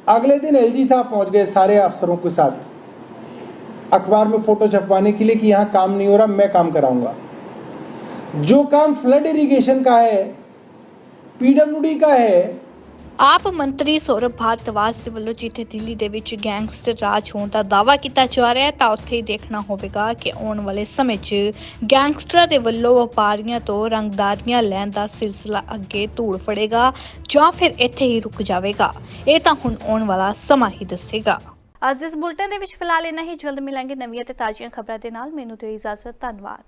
अगले दिन एलजी साहब पहुँच गए सारे अफसरों के साथ। अखबार में फ़ोटो छपवाने के लिए कि यहाँ काम नहीं हो रहा, मैं काम कराऊँगा। जो काम फ्लड इरिगेशन का है, पीडब्ल्यूडी का है ਆਪ ਮੰਤਰੀ ਸੌਰਵ ਭਾਰਤਵਾਜ ਦੇ ਵੱਲੋਂ ਜਿੱਥੇ ਦਿੱਲੀ ਦੇ ਵਿੱਚ ਗੈਂਗਸਟਰ ਰਾਜ ਹੋਣ ਦਾ ਦਾਅਵਾ ਕੀਤਾ ਜਾ ਰਿਹਾ ਹੈ, ਤਾਂ ਉੱਥੇ ਹੀ ਦੇਖਣਾ ਹੋਵੇਗਾ ਕਿ ਆਉਣ ਵਾਲੇ ਸਮੇਂ 'ਚ ਗੈਂਗਸਟਰਾਂ ਦੇ ਵੱਲੋਂ ਵਪਾਰੀਆਂ ਤੋਂ ਰੰਗਦਾਰੀਆਂ ਲੈਣ ਦਾ ਸਿਲਸਿਲਾ ਅੱਗੇ ਧੂੜ ਫੜੇਗਾ ਜਾਂ ਫਿਰ ਇੱਥੇ ਹੀ ਰੁਕ ਜਾਵੇਗਾ। ਇਹ ਤਾਂ ਹੁਣ ਆਉਣ ਵਾਲਾ ਸਮਾਂ ਹੀ ਦੱਸੇਗਾ। ਅੱਜ ਇਸ ਬੁਲਟਨ ਦੇ ਵਿੱਚ ਫਿਲਹਾਲ ਇੰਨਾ ਹੀ। ਜਲਦ ਮਿਲਾਂਗੇ ਨਵੀਆਂ ਤੇ ਤਾਜ਼ੀਆਂ ਖਬਰਾਂ ਦੇ ਨਾਲ। ਮੈਨੂੰ ਦਿਓ ਇਜਾਜ਼ਤ, ਧੰਨਵਾਦ।